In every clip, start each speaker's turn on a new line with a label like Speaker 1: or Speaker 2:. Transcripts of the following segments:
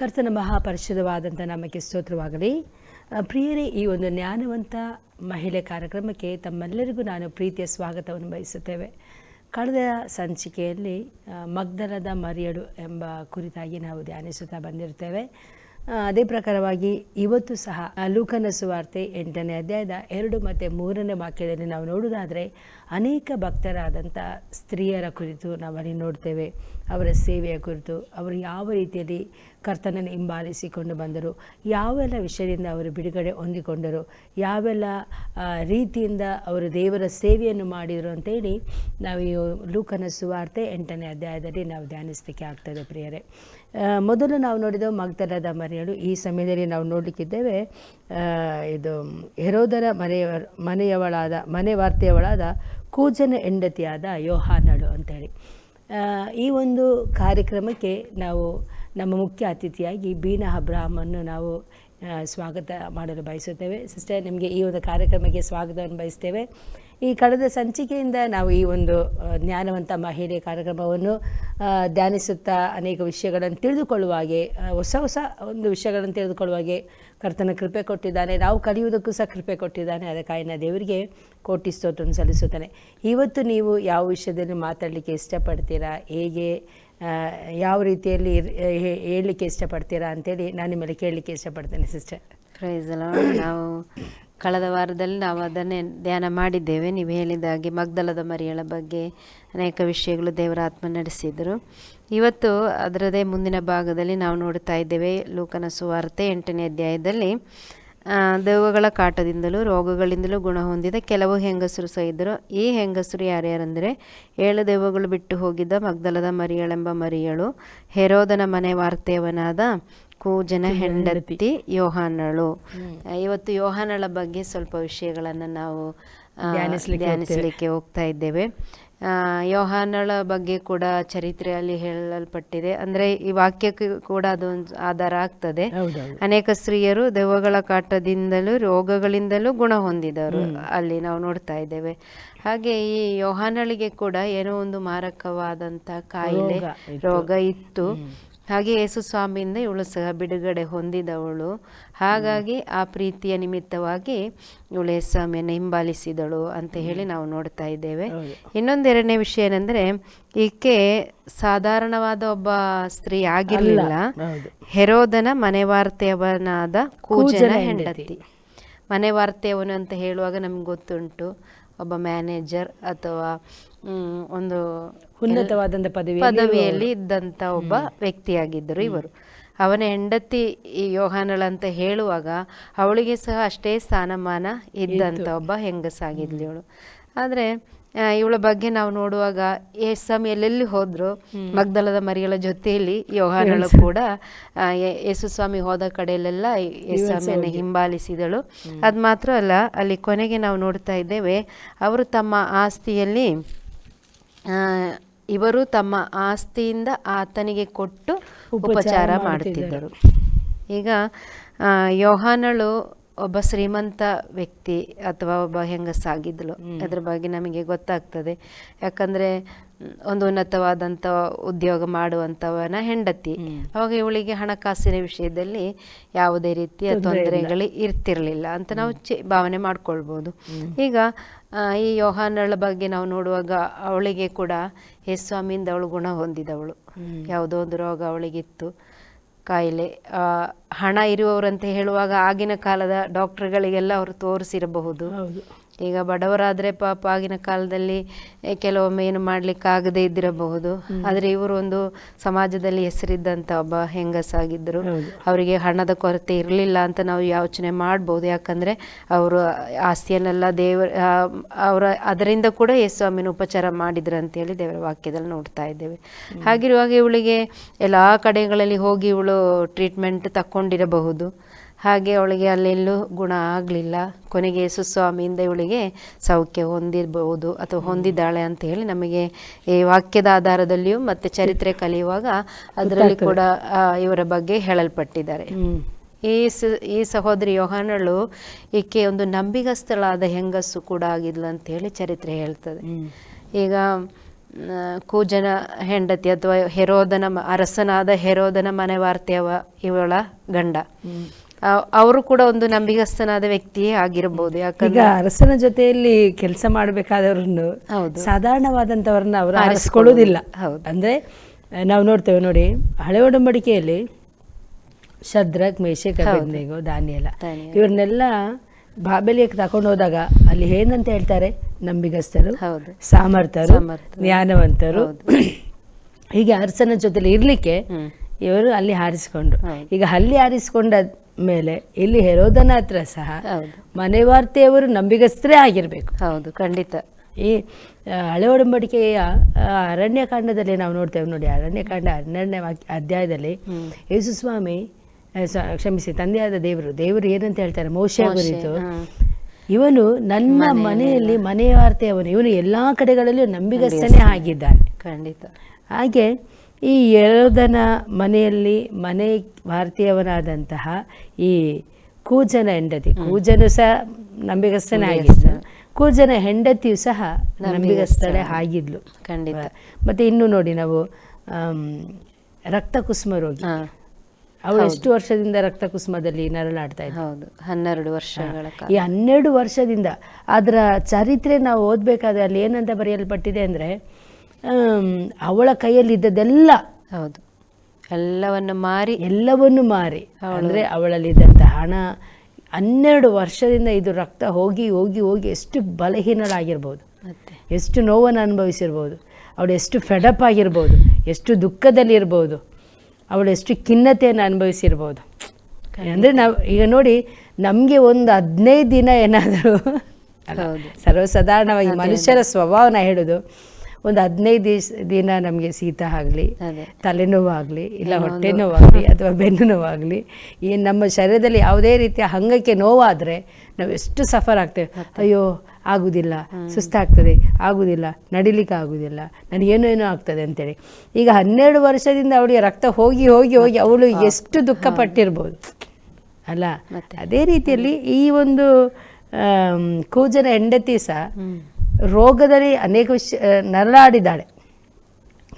Speaker 1: ಕರ್ತನ ಮಹಾಪರಿಶುದ್ಧವಾದಂಥ ನಮಗೆ ಸ್ತೋತ್ರವಾಗಲಿ. ಪ್ರಿಯರೇ, ಈ ಒಂದು ಜ್ಞಾನವಂತ ಮಹಿಳೆ ಕಾರ್ಯಕ್ರಮಕ್ಕೆ ತಮ್ಮೆಲ್ಲರಿಗೂ ನಾನು ಪ್ರೀತಿಯ ಸ್ವಾಗತವನ್ನು ಬಯಸುತ್ತೇವೆ. ಕಳೆದ ಸಂಚಿಕೆಯಲ್ಲಿ ಮಗ್ದಲದ ಮರಿಯಳು ಎಂಬ ಕುರಿತಾಗಿ ನಾವು ಧ್ಯಾನಿಸುತ್ತಾ ಬಂದಿರ್ತೇವೆ ಅದೇ ಪ್ರಕಾರವಾಗಿ ಇವತ್ತು ಸಹ ಲೂಕನ ಸುವಾರ್ತೆ ಎಂಟನೇ ಅಧ್ಯಾಯದ ಎರಡು ಮತ್ತು ಮೂರನೇ ವಾಕ್ಯದಲ್ಲಿ ನಾವು ನೋಡುವುದಾದರೆ, ಅನೇಕ ಭಕ್ತರಾದಂಥ ಸ್ತ್ರೀಯರ ಕುರಿತು ನಾವಲ್ಲಿ ನೋಡ್ತೇವೆ. ಅವರ ಸೇವೆಯ ಕುರಿತು ಅವರು ಯಾವ ರೀತಿಯಲ್ಲಿ ಕರ್ತನನ್ನು ಹಿಂಬಾಲಿಸಿಕೊಂಡು ಬಂದರು, ಯಾವೆಲ್ಲ ವಿಷಯದಿಂದ ಅವರು ಬಿಡುಗಡೆ ಹೊಂದಿಕೊಂಡರು, ಯಾವೆಲ್ಲ ರೀತಿಯಿಂದ ಅವರು ದೇವರ ಸೇವೆಯನ್ನು ಮಾಡಿದರು ಅಂತೇಳಿ ನಾವು ಈ ಲೂಕನ ಸುವಾರ್ತೆ ಎಂಟನೇ ಅಧ್ಯಾಯದಲ್ಲಿ ನಾವು ಧ್ಯಾನಿಸಲಿಕ್ಕೆ ಆಗ್ತದೆ ಪ್ರಿಯರೇ. ಮೊದಲು ನಾವು ನೋಡಿದ ಮಗ್ದಲದ ಮನೆಯಳು ಈ ಸಮಯದಲ್ಲಿ ನಾವು ನೋಡಲಿಕ್ಕಿದ್ದೇವೆ ಇದು ಹೆರೋದರ ಮನೆಯವರ ಮನೆಯವಳಾದ, ಮನೆ ವಾರ್ತೆಯವಳಾದ ಕೂಜನ ಹೆಂಡತಿಯಾದ ಯೋಹಾನಳು ಅಂತೇಳಿ. ಈ ಒಂದು ಕಾರ್ಯಕ್ರಮಕ್ಕೆ ನಾವು ನಮ್ಮ ಮುಖ್ಯ ಅತಿಥಿಯಾಗಿ ಬೀನಾ ಅಬ್ರಾಹಮನ್ನು ನಾವು ಸ್ವಾಗತ ಮಾಡಲು ಬಯಸುತ್ತೇವೆ. ಸಿಸ್ಟರ್, ನಿಮಗೆ ಈ ಒಂದು ಕಾರ್ಯಕ್ರಮಕ್ಕೆ ಸ್ವಾಗತವನ್ನು ಬಯಸ್ತೇವೆ ಈ ಕಳೆದ ಸಂಚಿಕೆಯಿಂದ ನಾವು ಈ ಒಂದು ಜ್ಞಾನವಂತ ಮಹಿಳೆ ಕಾರ್ಯಕ್ರಮವನ್ನು ಧ್ಯಾನಿಸುತ್ತಾ ಅನೇಕ ವಿಷಯಗಳನ್ನು ತಿಳಿದುಕೊಳ್ಳುವ ಹಾಗೆ ಹೊಸ ಹೊಸ ಒಂದು ವಿಷಯಗಳನ್ನು ತಿಳಿದುಕೊಳ್ಳುವ ಹಾಗೆ ಕರ್ತನ ಕೃಪೆ ಕೊಟ್ಟಿದ್ದಾನೆ. ನಾವು ಕಲಿಯುವುದಕ್ಕೂ ಸಹ ಕೃಪೆ ಕೊಟ್ಟಿದ್ದಾನೆ. ಅದಕ್ಕಾಗಿ ನಾ ದೇವರಿಗೆ ಕೋಟಿ ಸ್ತೋತ್ರವನ್ನು ಸಲ್ಲಿಸುತ್ತಾನೆ. ಇವತ್ತು ನೀವು ಯಾವ ವಿಷಯದಲ್ಲಿ ಮಾತಾಡಲಿಕ್ಕೆ ಇಷ್ಟಪಡ್ತೀರಾ? ಹೇಗೆ ಯಾವ ರೀತಿಯಲ್ಲಿ ಹೇಳಲಿಕ್ಕೆ ಇಷ್ಟಪಡ್ತೀರಾ ಅಂತೇಳಿ ನಾನು ನಿಮ್ಮಲ್ಲಿ ಕೇಳಲಿಕ್ಕೆ ಇಷ್ಟಪಡ್ತೇನೆ ಸಿಸ್ಟರ್
Speaker 2: ಪ್ರೈಸ್ ನಾವು ಕಳೆದ ವಾರದಲ್ಲಿ ನಾವು ಅದನ್ನೇ ಧ್ಯಾನ ಮಾಡಿದ್ದೇವೆ. ನೀವು ಹೇಳಿದ ಹಾಗೆ ಮಗ್ದಲದ ಮರಿಯಳ ಬಗ್ಗೆ ಅನೇಕ ವಿಷಯಗಳು ದೇವರ ಆತ್ಮ ನಡೆಸಿದರು. ಇವತ್ತು ಅದರದೇ ಮುಂದಿನ ಭಾಗದಲ್ಲಿ ನಾವು ನೋಡ್ತಾ ಇದ್ದೇವೆ ಲೂಕನ ಸುವಾರ್ತೆ ಎಂಟನೇ ಅಧ್ಯಾಯದಲ್ಲಿ. ದೇವಗಳ ಕಾಟದಿಂದಲೂ ರೋಗಗಳಿಂದಲೂ ಗುಣ ಹೊಂದಿದ ಕೆಲವು ಹೆಂಗಸರು ಸಹ ಇದ್ದರು. ಈ ಹೆಂಗಸರು ಯಾರ್ಯಾರಂದರೆ, ಏಳು ದೆವ್ವಗಳು ಬಿಟ್ಟು ಹೋಗಿದ್ದ ಮಗ್ದಲದ ಮರಿಯಳೆಂಬ ಮರಿಯಳು, ಹೆರೋದನ ಮನೆ ವಾರ್ತೆಯವನಾದ ಕೂಜನ ಹೆಂಡತಿ ಯೋಹಾನಳು. ಇವತ್ತು ಯೋಹಾನಳ ಬಗ್ಗೆ ಸ್ವಲ್ಪ ವಿಷಯಗಳನ್ನು ನಾವು
Speaker 1: ಧ್ಯಾನಿಸ್ಲಿಕ್ಕೆ
Speaker 2: ಹೋಗ್ತಾ ಇದ್ದೇವೆ. ಆ, ಯೋಹಾನಳ ಬಗ್ಗೆ ಕೂಡ ಚರಿತ್ರೆಯಲ್ಲಿ ಹೇಳಲ್ಪಟ್ಟಿದೆ. ಅಂದ್ರೆ ಈ ವಾಕ್ಯಕ್ಕೆ ಕೂಡ ಅದೊಂದು ಆಧಾರ ಆಗ್ತದೆ. ಅನೇಕ ಸ್ತ್ರೀಯರು ದೆವ್ವಗಳ ಕಾಟದಿಂದಲೂ ರೋಗಗಳಿಂದಲೂ ಗುಣ ಹೊಂದಿದವರು ಅಲ್ಲಿ ನಾವು ನೋಡ್ತಾ ಇದ್ದೇವೆ. ಹಾಗೆ ಈ ಯೋಹಾನಳಿಗೆ ಕೂಡ ಏನೋ ಒಂದು ಮಾರಕವಾದಂಥ ಕಾಯಿಲೆ
Speaker 1: ರೋಗ ಇತ್ತು.
Speaker 2: ಹಾಗೆ ಯೇಸು ಸ್ವಾಮಿಯಿಂದ ಇವಳು ಸಹ ಬಿಡುಗಡೆ ಹೊಂದಿದವಳು. ಹಾಗಾಗಿ ಆ ಪ್ರೀತಿಯ ನಿಮಿತ್ತವಾಗಿ ಇವಳು ಯೇಸು ಸ್ವಾಮಿಯನ್ನು ಹಿಂಬಾಲಿಸಿದಳು ಅಂತ ಹೇಳಿ ನಾವು ನೋಡ್ತಾ ಇದ್ದೇವೆ. ಇನ್ನೊಂದೆರಡನೇ ವಿಷಯ ಏನಂದ್ರೆ ಈಕೆ ಸಾಧಾರಣವಾದ ಒಬ್ಬ ಸ್ತ್ರೀ ಆಗಿರಲಿಲ್ಲ. ಹೆರೋದನ ಮನೆವಾರ್ತೆಯವನಾದ ಕೂಜನ ಹೆಂಡತಿ. ಮನೆವಾರ್ತೆಯವನು ಅಂತ ಹೇಳುವಾಗ ನಮ್ಗೆ ಗೊತ್ತುಂಟು. ಒಬ್ಬ ಮ್ಯಾನೇಜರ್ ಅಥವಾ ಒಂದು
Speaker 1: ಉನ್ನತವಾದಂಥ ಪದವಿ
Speaker 2: ಪದವಿಯಲ್ಲಿ ಇದ್ದಂತ ಒಬ್ಬ ವ್ಯಕ್ತಿಯಾಗಿದ್ದರು ಇವರು. ಅವನ ಹೆಂಡತಿ ಈ ಯೋಹಾನಳ ಅಂತ ಹೇಳುವಾಗ ಅವಳಿಗೆ ಸಹ ಅಷ್ಟೇ ಸ್ಥಾನಮಾನ ಇದ್ದಂತ ಒಬ್ಬ ಹೆಂಗಸಾಗಿದ್ಲು ಇವಳು. ಆದರೆ ಇವಳ ಬಗ್ಗೆ ನಾವು ನೋಡುವಾಗ ಯೇಸಮ್ ಎಲ್ಲೆಲ್ಲಿ ಹೋದ್ರು ಮಗ್ದಲದ ಮರಿಗಳ ಜೊತೆಯಲ್ಲಿ ಯೋಹಾನಳು ಕೂಡ ಯೇಸು ಸ್ವಾಮಿ ಹೋದ ಕಡೆಯಲ್ಲೆಲ್ಲ ಸ್ವಾಮಿಯನ್ನು ಹಿಂಬಾಲಿಸಿದಳು. ಅದು ಮಾತ್ರ ಅಲ್ಲ ಅಲ್ಲಿ ಕೊನೆಗೆ ನಾವು ನೋಡ್ತಾ ಇದ್ದೇವೆ ಅವರು ತಮ್ಮ ಆಸ್ತಿಯಲ್ಲಿ ಇವರು ತಮ್ಮ ಆಸ್ತಿಯಿಂದ ಆತನಿಗೆ ಕೊಟ್ಟು ಉಪಚಾರ ಮಾಡುತ್ತಿದ್ದರು. ಈಗ ಆ, ಯೋಹಾನಳು ಒಬ್ಬ ಶ್ರೀಮಂತ ವ್ಯಕ್ತಿ ಅಥವಾ ಒಬ್ಬ ಹೆಂಗಸಾಗಿದ್ಲು. ಅದ್ರ ಬಗ್ಗೆ ನಮಗೆ ಗೊತ್ತಾಗ್ತದೆ. ಯಾಕಂದ್ರೆ ಒಂದು ಉನ್ನತವಾದಂಥ ಉದ್ಯೋಗ ಮಾಡುವಂಥವನ ಹೆಂಡತಿ. ಅವಾಗ ಇವಳಿಗೆ ಹಣಕಾಸಿನ ವಿಷಯದಲ್ಲಿ ಯಾವುದೇ ರೀತಿಯ ತೊಂದರೆಗಳು ಇರ್ತಿರ್ಲಿಲ್ಲ ಅಂತ ನಾವು ಚಿ ಭಾವನೆ ಮಾಡ್ಕೊಳ್ಬೋದು. ಈಗ ಈ ಯೋಹಾನಳ ಬಗ್ಗೆ ನಾವು ನೋಡುವಾಗ ಅವಳಿಗೆ ಕೂಡ ಯೇಸ್ವಾಮಿಯಿಂದ ಅವಳು ಗುಣ ಹೊಂದಿದವಳು. ಯಾವುದೋ ಒಂದು ರೋಗ ಅವಳಿಗಿತ್ತು. ಕಾಯಿಲೆ ಹಣ ಇರುವವರಂತ ಹೇಳುವಾಗ ಆಗಿನ ಕಾಲದ ಡಾಕ್ಟರ್ಗಳಿಗೆಲ್ಲ ಅವರು ತೋರಿಸಿರಬಹುದು.
Speaker 1: ಹೌದು.
Speaker 2: ಈಗ ಬಡವರಾದ್ರೆ ಪಾಪ ಆಗಿನ ಕಾಲದಲ್ಲಿ ಕೆಲವೊಮ್ಮೆ ಏನು ಮಾಡ್ಲಿಕ್ಕೆ ಆಗದೇ ಇದ್ದಿರಬಹುದು ಆದರೆ ಇವರು ಒಂದು ಸಮಾಜದಲ್ಲಿ ಹೆಸರಿದ್ದಂತ ಒಬ್ಬ ಹೆಂಗಸಾಗಿದ್ದರು. ಅವರಿಗೆ ಹಣದ ಕೊರತೆ ಇರಲಿಲ್ಲ ಅಂತ ನಾವು ಯೋಚನೆ ಮಾಡಬಹುದು ಯಾಕಂದ್ರೆ ಅವರು ಆಸ್ತಿಯನ್ನೆಲ್ಲ ದೇವರ ಅವರ ಅದರಿಂದ ಕೂಡ ಯೇಸ್ವಾಮಿನ ಉಪಚಾರ ಮಾಡಿದ್ರು ಅಂತೇಳಿ ದೇವರ ವಾಕ್ಯದಲ್ಲಿ ನೋಡ್ತಾ ಇದ್ದೇವೆ. ಹಾಗಿರುವಾಗ ಇವಳಿಗೆ ಎಲ್ಲ ಕಡೆಗಳಲ್ಲಿ ಹೋಗಿ ಇವಳು ಟ್ರೀಟ್ಮೆಂಟ್ ತಕ್ಕೊಂಡಿರಬಹುದು. ಹಾಗೆ ಅವಳಿಗೆ ಅಲ್ಲೆಲ್ಲೂ ಗುಣ ಆಗಲಿಲ್ಲ. ಕೊನೆಗೆ ಯೇಸು ಸ್ವಾಮಿಯಿಂದ ಇವಳಿಗೆ ಸೌಖ್ಯ ಹೊಂದಿರಬಹುದು ಅಥವಾ ಹೊಂದಿದ್ದಾಳೆ ಅಂತ ಹೇಳಿ ನಮಗೆ ಈ ವಾಕ್ಯದ ಆಧಾರದಲ್ಲಿಯೂ ಮತ್ತೆ ಚರಿತ್ರೆ ಕಲಿಯುವಾಗ ಅದರಲ್ಲಿ ಕೂಡ ಇವರ ಬಗ್ಗೆ ಹೇಳಲ್ಪಟ್ಟಿದ್ದಾರೆ. ಈ ಸ ಈ ಸಹೋದರಿ ಯೋಹಾನಳು ಈಕೆ ಒಂದು ನಂಬಿಗಸ್ತಳಾದ ಹೆಂಗಸು ಕೂಡ ಆಗಿದ್ಲು ಅಂತ ಹೇಳಿ ಚರಿತ್ರೆ ಹೇಳ್ತದೆ. ಈಗ ಕೂಜನ ಹೆಂಡತಿ ಅಥವಾ ಹೆರೋದನ ಅರಸನಾದ ಹೆರೋದನ ಮನೆ ವಾರ್ತೆಯವ ಇವಳ ಗಂಡ. ಅವರು ಕೂಡ ಒಂದು ನಂಬಿಗಸ್ತನಾದ ವ್ಯಕ್ತಿಯೇ ಆಗಿರಬಹುದು
Speaker 1: ಈಗ
Speaker 2: ಯಾಕಂದ್ರೆ
Speaker 1: ಅರಸನ ಜೊತೆಯಲ್ಲಿ ಕೆಲಸ ಮಾಡಬೇಕಾದವ್ರನ್ನು
Speaker 2: ಸಾಧಾರಣವಾದಂತವ್ರನ್ನ
Speaker 1: ಸಾಧಾರಣವಾದಂಥವ್ರನ್ನ ಅವರು ಆರಿಸ್ಕೊಳ್ಳೋದಿಲ್ಲ. ಅಂದ್ರೆ ನಾವು ನೋಡ್ತೇವೆ ನೋಡಿ ಹಳೆ ಒಡಂಬಡಿಕೆಯಲ್ಲಿ ಶದ್ರಕ್ ಮೇಷಕ್ ದಾನಿಯಲ್ಲ. ದಾನಿಯಲ
Speaker 2: ದಾನಿಯೇಲ.
Speaker 1: ಇವ್ರನ್ನೆಲ್ಲ ಬಾಬೆಲಿಯಕ್ಕೆ ತಕೊಂಡು ಹೋದಾಗ ಅಲ್ಲಿ ಏನಂತ ಹೇಳ್ತಾರೆ? ನಂಬಿಗಸ್ತರು
Speaker 2: ಸಾಮರ್ಥ್ಯರು.
Speaker 1: ಜ್ಞಾನವಂತರು. ಹೀಗೆ ಅರಸನ ಜೊತೆಲಿ ಇರ್ಲಿಕ್ಕೆ ಇವರು ಅಲ್ಲಿ ಹಾರಿಸಿಕೊಂಡ್ರು. ಈಗ ಅಲ್ಲಿ ಹಾರಿಸಿಕೊಂಡ ಮೇಲೆ ಇಲ್ಲಿ ಹೆರೋದನ ಹತ್ರ ಸಹ
Speaker 2: ಮನೆ
Speaker 1: ಮನೆವಾರ್ತೆಯವರು ನಂಬಿಗಸ್ತರೇ ಆಗಿರಬೇಕು.
Speaker 2: ಹೌದು ಖಂಡಿತ.
Speaker 1: ಈ ಹಳೆ ಒಡಂಬಡಿಕೆಯ ಅರಣ್ಯಕಾಂಡದಲ್ಲಿ ನಾವು ನೋಡ್ತೇವೆ ನೋಡಿ ಅರಣ್ಯಕಾಂಡ ಹನ್ನೆರಡನೇ ಅಧ್ಯಾಯದಲ್ಲಿ. ಯೇಸು ಸ್ವಾಮಿ ಕ್ಷಮಿಸಿ ತಂದೆಯಾದ ದೇವರು ದೇವರು ಏನಂತ ಹೇಳ್ತಾರೆ? ಮೋಶ ಕುರಿತು. ಇವನು ನನ್ನ ಮನೆಯಲ್ಲಿ ಮನೆವಾರ್ತೆಯವನು ಇವನು ಎಲ್ಲಾ ಕಡೆಗಳಲ್ಲೂ ನಂಬಿಗಸ್ತನೇ. ಆಗಿದ್ದಾನೆ.
Speaker 2: ಖಂಡಿತ.
Speaker 1: ಹಾಗೆ ಈ ಯರೋದನ ಮನೆಯಲ್ಲಿ ಮನೆ ಭಾರತೀಯವನಾದಂತಹ ಈ ಕೂಜನ ಹೆಂಡತಿ. ಕೂಜನು ಸಹ ನಂಬಿಗಸ್ತನೇ ಆಗಿದ್ದ ಕೂಜನ ಹೆಂಡತಿಯು ಸಹ ನಂಬಿಗಸ್ತಳೆ ಆಗಿದ್ಲು.
Speaker 2: ಖಂಡಿತ.
Speaker 1: ಮತ್ತೆ ಇನ್ನು ನೋಡಿ ನಾವು ರಕ್ತ ಕುಸುಮ ರೋಗಿ. ಅವಳು ಎಷ್ಟು ವರ್ಷದಿಂದ ರಕ್ತ ಕುಸುಮದಲ್ಲಿ ನರಳಾಡ್ತಾ ಇದ್ದ
Speaker 2: ಹೌದು. ಹನ್ನೆರಡು ವರ್ಷಗಳ
Speaker 1: ಈ ಹನ್ನೆರಡು ವರ್ಷದಿಂದ ಅದರ ಚರಿತ್ರೆ ನಾವು ಓದ್ಬೇಕಾದ್ರೆ ಅಲ್ಲಿ ಏನಂತ ಬರೆಯಲ್ಪಟ್ಟಿದೆ ಅಂದರೆ ಅವಳ ಕೈಯಲ್ಲಿದ್ದದೆಲ್ಲ
Speaker 2: ಹೌದು. ಎಲ್ಲವನ್ನು ಮಾರಿ
Speaker 1: ಎಲ್ಲವನ್ನು ಮಾರಿ. ಅಂದರೆ ಅವಳಲ್ಲಿದ್ದಂಥ ಹಣ ಹನ್ನೆರಡು ವರ್ಷದಿಂದ ಇದು ರಕ್ತ ಹೋಗಿ ಹೋಗಿ ಹೋಗಿ ಎಷ್ಟು ಬಲಹೀನರಾಗಿರ್ಬೋದು.
Speaker 2: ಮತ್ತೆ.
Speaker 1: ಎಷ್ಟು ನೋವನ್ನು ಅನುಭವಿಸಿರ್ಬೋದು. ಅವಳು ಎಷ್ಟು ಫೆಡಪ್ ಆಗಿರ್ಬೋದು ಎಷ್ಟು ದುಃಖದಲ್ಲಿರ್ಬೋದು. ಅವಳು ಎಷ್ಟು ಖಿನ್ನತೆಯನ್ನು ಅನುಭವಿಸಿರ್ಬೋದು. ಅಂದರೆ ನಾವು ಈಗ ನೋಡಿ ನಮಗೆ ಒಂದು ಹದಿನೈದು ದಿನ ಏನಾದರೂ ಸರ್ವಸಾಧಾರಣವಾಗಿ ಮನುಷ್ಯರ ಸ್ವಭಾವನ ಹೇಳೋದು ಒಂದು ಹದಿನೈದು ದಿವಸ ದಿನ ನಮಗೆ ಶೀತ ಆಗಲಿ ತಲೆನೋವಾಗಲಿ ಇಲ್ಲ ಹೊಟ್ಟೆ ನೋವಾಗಲಿ ಅಥವಾ ಬೆನ್ನು ನೋವಾಗಲಿ ಈ ನಮ್ಮ ಶರೀರದಲ್ಲಿ ಯಾವುದೇ ರೀತಿಯ ಅಂಗಕ್ಕೆ ನೋವಾದರೆ ನಾವು ಎಷ್ಟು ಸಫರ್ ಆಗ್ತೇವೆ. ಅಯ್ಯೋ ಆಗುವುದಿಲ್ಲ ಸುಸ್ತಾಗ್ತದೆ ಆಗುದಿಲ್ಲ ನಡಿಲಿಕ್ಕೆ ಆಗುದಿಲ್ಲ ಏನೋ ಆಗ್ತದೆ ಅಂತೇಳಿ. ಈಗ ಹನ್ನೆರಡು ವರ್ಷದಿಂದ ಅವಳಿಗೆ ರಕ್ತ ಹೋಗಿ ಹೋಗಿ ಹೋಗಿ ಅವಳು ಎಷ್ಟು ದುಃಖ ಪಟ್ಟಿರ್ಬೋದು ಅಲ್ಲ? ಅದೇ ರೀತಿಯಲ್ಲಿ ಈ ಒಂದು ಕೂಜನ ಹೆಂಡತಿ ಸಹ ರೋಗದಲ್ಲಿ ಅನೇಕ ವಿಷಯ ನರಳಾಡಿದ್ದಾಳೆ.